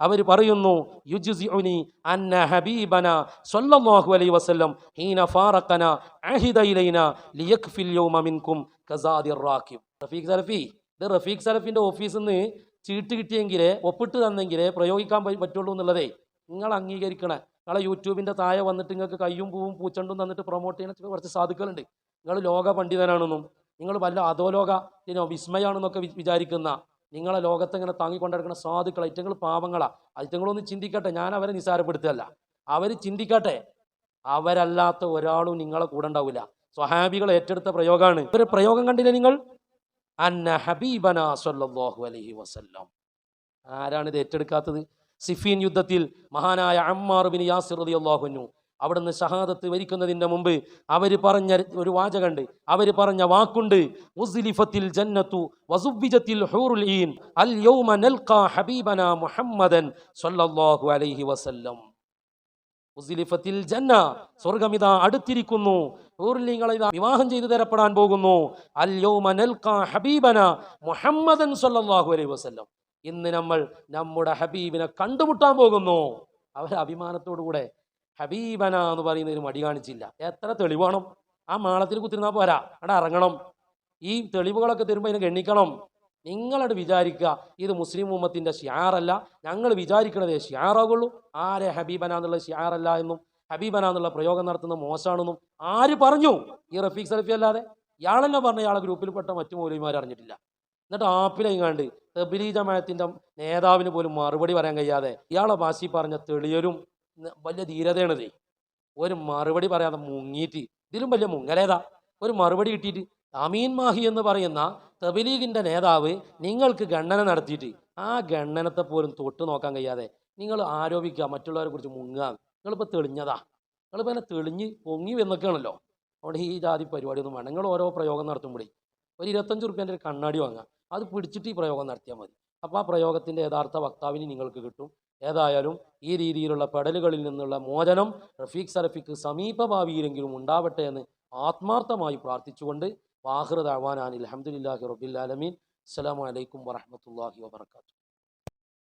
അവർ പറയുന്നു യുജ്സിഉനി അന്ന ഹബീബന സ്വല്ലല്ലാഹു അലൈഹി വസല്ലം ഹീന ഫാറഖന അഹിദ ഇലൈന ലിയക്ഫിൽ യൗമ മിൻകും കസാദിർ റാക്കിബ് റഫീഖ് സലഫി ഇത് റഫീഖ് സലഫിന്റെ ഓഫീസിൽ നിന്ന് ചീട്ട് കിട്ടിയെങ്കിലേ ഒപ്പിട്ട് തന്നെങ്കിലേ പ്രയോഗിക്കാൻ പറ്റുള്ളൂ എന്നുള്ളതേ. നിങ്ങൾ അംഗീകരിക്കണേ. നിങ്ങളെ യൂട്യൂബിന്റെ താഴെ വന്നിട്ട് നിങ്ങൾക്ക് കയ്യും പൂവും പൂച്ചണ്ടും തന്നിട്ട് പ്രൊമോട്ട് ചെയ്യുന്ന കുറച്ച് സാധുക്കളുണ്ട്. നിങ്ങൾ ലോക പണ്ഡിതനാണെന്നും നിങ്ങൾ വല്ല അധോലോകത്തിനോ വിസ്മയാണെന്നൊക്കെ വിചാരിക്കുന്ന നിങ്ങളെ ലോകത്ത് ഇങ്ങനെ താങ്ങിക്കൊണ്ടിരിക്കുന്ന സാധുക്കൾ ഐറ്റങ്ങൾ പാവങ്ങളാ. ഐറ്റങ്ങളൊന്ന് ചിന്തിക്കട്ടെ ഞാൻ അവരെ നിസാരപ്പെടുത്തുകയല്ല അവർ ചിന്തിക്കട്ടെ അവരല്ലാത്ത ഒരാളും നിങ്ങളെ കൂടെ ഉണ്ടാവില്ല. സ്വഹാബികൾ ഏറ്റെടുത്ത പ്രയോഗമാണ് ഒരു പ്രയോഗം കണ്ടില്ലേ നിങ്ങൾ? അന്ന വസല്ലം. ആരാണ് ഇത് ഏറ്റെടുക്കാത്തത്? സിഫീൻ യുദ്ധത്തിൽ മഹാനായ അമ്മാർ ബിൻ യാസിർ അൻഹു അവിടുന്ന് ഷഹാദത്ത് വരിക്കുന്നതിന്റെ മുമ്പ് അവർ പറഞ്ഞ ഒരു വാചകണ്ട് അവർ പറഞ്ഞ വാക്കുണ്ട് ഉസ്ലിഫത്തിൽ ജന്നത്തു വസുബ്ബിജത്തിൽ ഹൂറുൽ ഈൻ അൽ യൗമ നൽഖാ ഹബീബന മുഹമ്മദൻ സല്ലല്ലാഹു അലൈഹി വസല്ലം. ഉസ്ലിഫത്തിൽ ജന്ന സ്വർഗമിതാ അടുത്തിരിക്കുന്നു. ഹൂറുലിങ്ങളെ ഇതാ വിവാഹം ചെയ്തു തരപ്പെടാൻ പോകുന്നു. അൽ യൗമ നൽഖാ ഹബീബന മുഹമ്മദൻ സല്ലല്ലാഹു അലൈഹി വസല്ലം. ഇന്ന് നമ്മൾ നമ്മുടെ ഹബീബിനെ കണ്ടുമുട്ടാൻ പോകുന്നു. അവർ അഭിമാനത്തോടുകൂടെ ഹബീബന എന്ന് പറയുന്ന ഒരു മടി കാണിച്ചില്ല. എത്ര തെളിവാണം ആ മാളത്തിൽ കുത്തിരുന്നാൽ പോരാ. അവിടെ ഇറങ്ങണം. ഈ തെളിവുകളൊക്കെ തരുമ്പോൾ ഇതിനെ ഗണ്ണിക്കണം. നിങ്ങളോട് വിചാരിക്കുക ഇത് മുസ്ലിം ഉമ്മത്തിന്റെ ഷിയാറല്ല ഞങ്ങൾ വിചാരിക്കണതേ ഷിയാറാകുള്ളൂ ആരെ ഹബീബന എന്നുള്ള ഷിയാറല്ല എന്നും ഹബീബന എന്നുള്ള പ്രയോഗം നടത്തുന്ന മോശമാണെന്നും ആര് പറഞ്ഞു? ഈ റഫീഖ് സലഫി അല്ലാതെ. ഇയാളെന്നെ പറഞ്ഞ ഇയാളെ ഗ്രൂപ്പിൽപ്പെട്ട മറ്റു മൗലവിമാർ അറിഞ്ഞിട്ടില്ല. എന്നിട്ട് ആപ്പിലെങ്ങാണ്ട് തെബിലി ജമാഅത്തിന്റെ നേതാവിന് പോലും മറുപടി പറയാൻ കഴിയാതെ ഇയാളെ വാശി പറഞ്ഞ തെളിയലും ന- വലിയ ധീരതയാണതേ. ഒരു മറുപടി പറയാതെ മുങ്ങിയിട്ട് ഇതിലും വലിയ മുങ്ങലേതാ? ഒരു മറുപടി കിട്ടിയിട്ട് അമീൻ മാഹി എന്ന് പറയുന്ന തബലീഗിന്റെ നേതാവ് നിങ്ങൾക്ക് ഗണ്ണന നടത്തിയിട്ട് ആ ഗണ്ണനത്തെ പോലും തൊട്ട് നോക്കാൻ കഴിയാതെ നിങ്ങൾ ആരോപിക്കുക മറ്റുള്ളവരെ കുറിച്ച് മുങ്ങുക. നിങ്ങളിപ്പോൾ തെളിഞ്ഞതാ. നിങ്ങളിപ്പോൾ എന്നെ തെളിഞ്ഞ് പൊങ്ങി വന്നൊക്കെയാണല്ലോ. അതുകൊണ്ട് ഈ ജാതി പരിപാടിയൊന്നും വേണം നിങ്ങൾ ഓരോ പ്രയോഗം നടത്തുമ്പോഴേ ഒരു ഇരുപത്തഞ്ച് റുപ്യന്റെ ഒരു കണ്ണാടി വാങ്ങുക. അത് പിടിച്ചിട്ട് ഈ പ്രയോഗം നടത്തിയാൽ മതി. അപ്പോൾ ആ പ്രയോഗത്തിന്റെ യഥാർത്ഥ വക്താവിന് നിങ്ങൾക്ക് കിട്ടും. ഏതായാലും ഈ രീതിയിലുള്ള പെടലുകളിൽ നിന്നുള്ള മോചനം റഫീഖ് സറഫിക്ക് സമീപഭാവിയിലെങ്കിലും ഉണ്ടാവട്ടെ എന്ന് ആത്മാർത്ഥമായി പ്രാർത്ഥിച്ചുകൊണ്ട് വാഹൃദ് അവാനാൻ അലഹമുല്ലാഹി റബിൻ അസ്സാം വലൈക്കും വാഹമത്തല്ലാഹി വാബർക്കാത്തു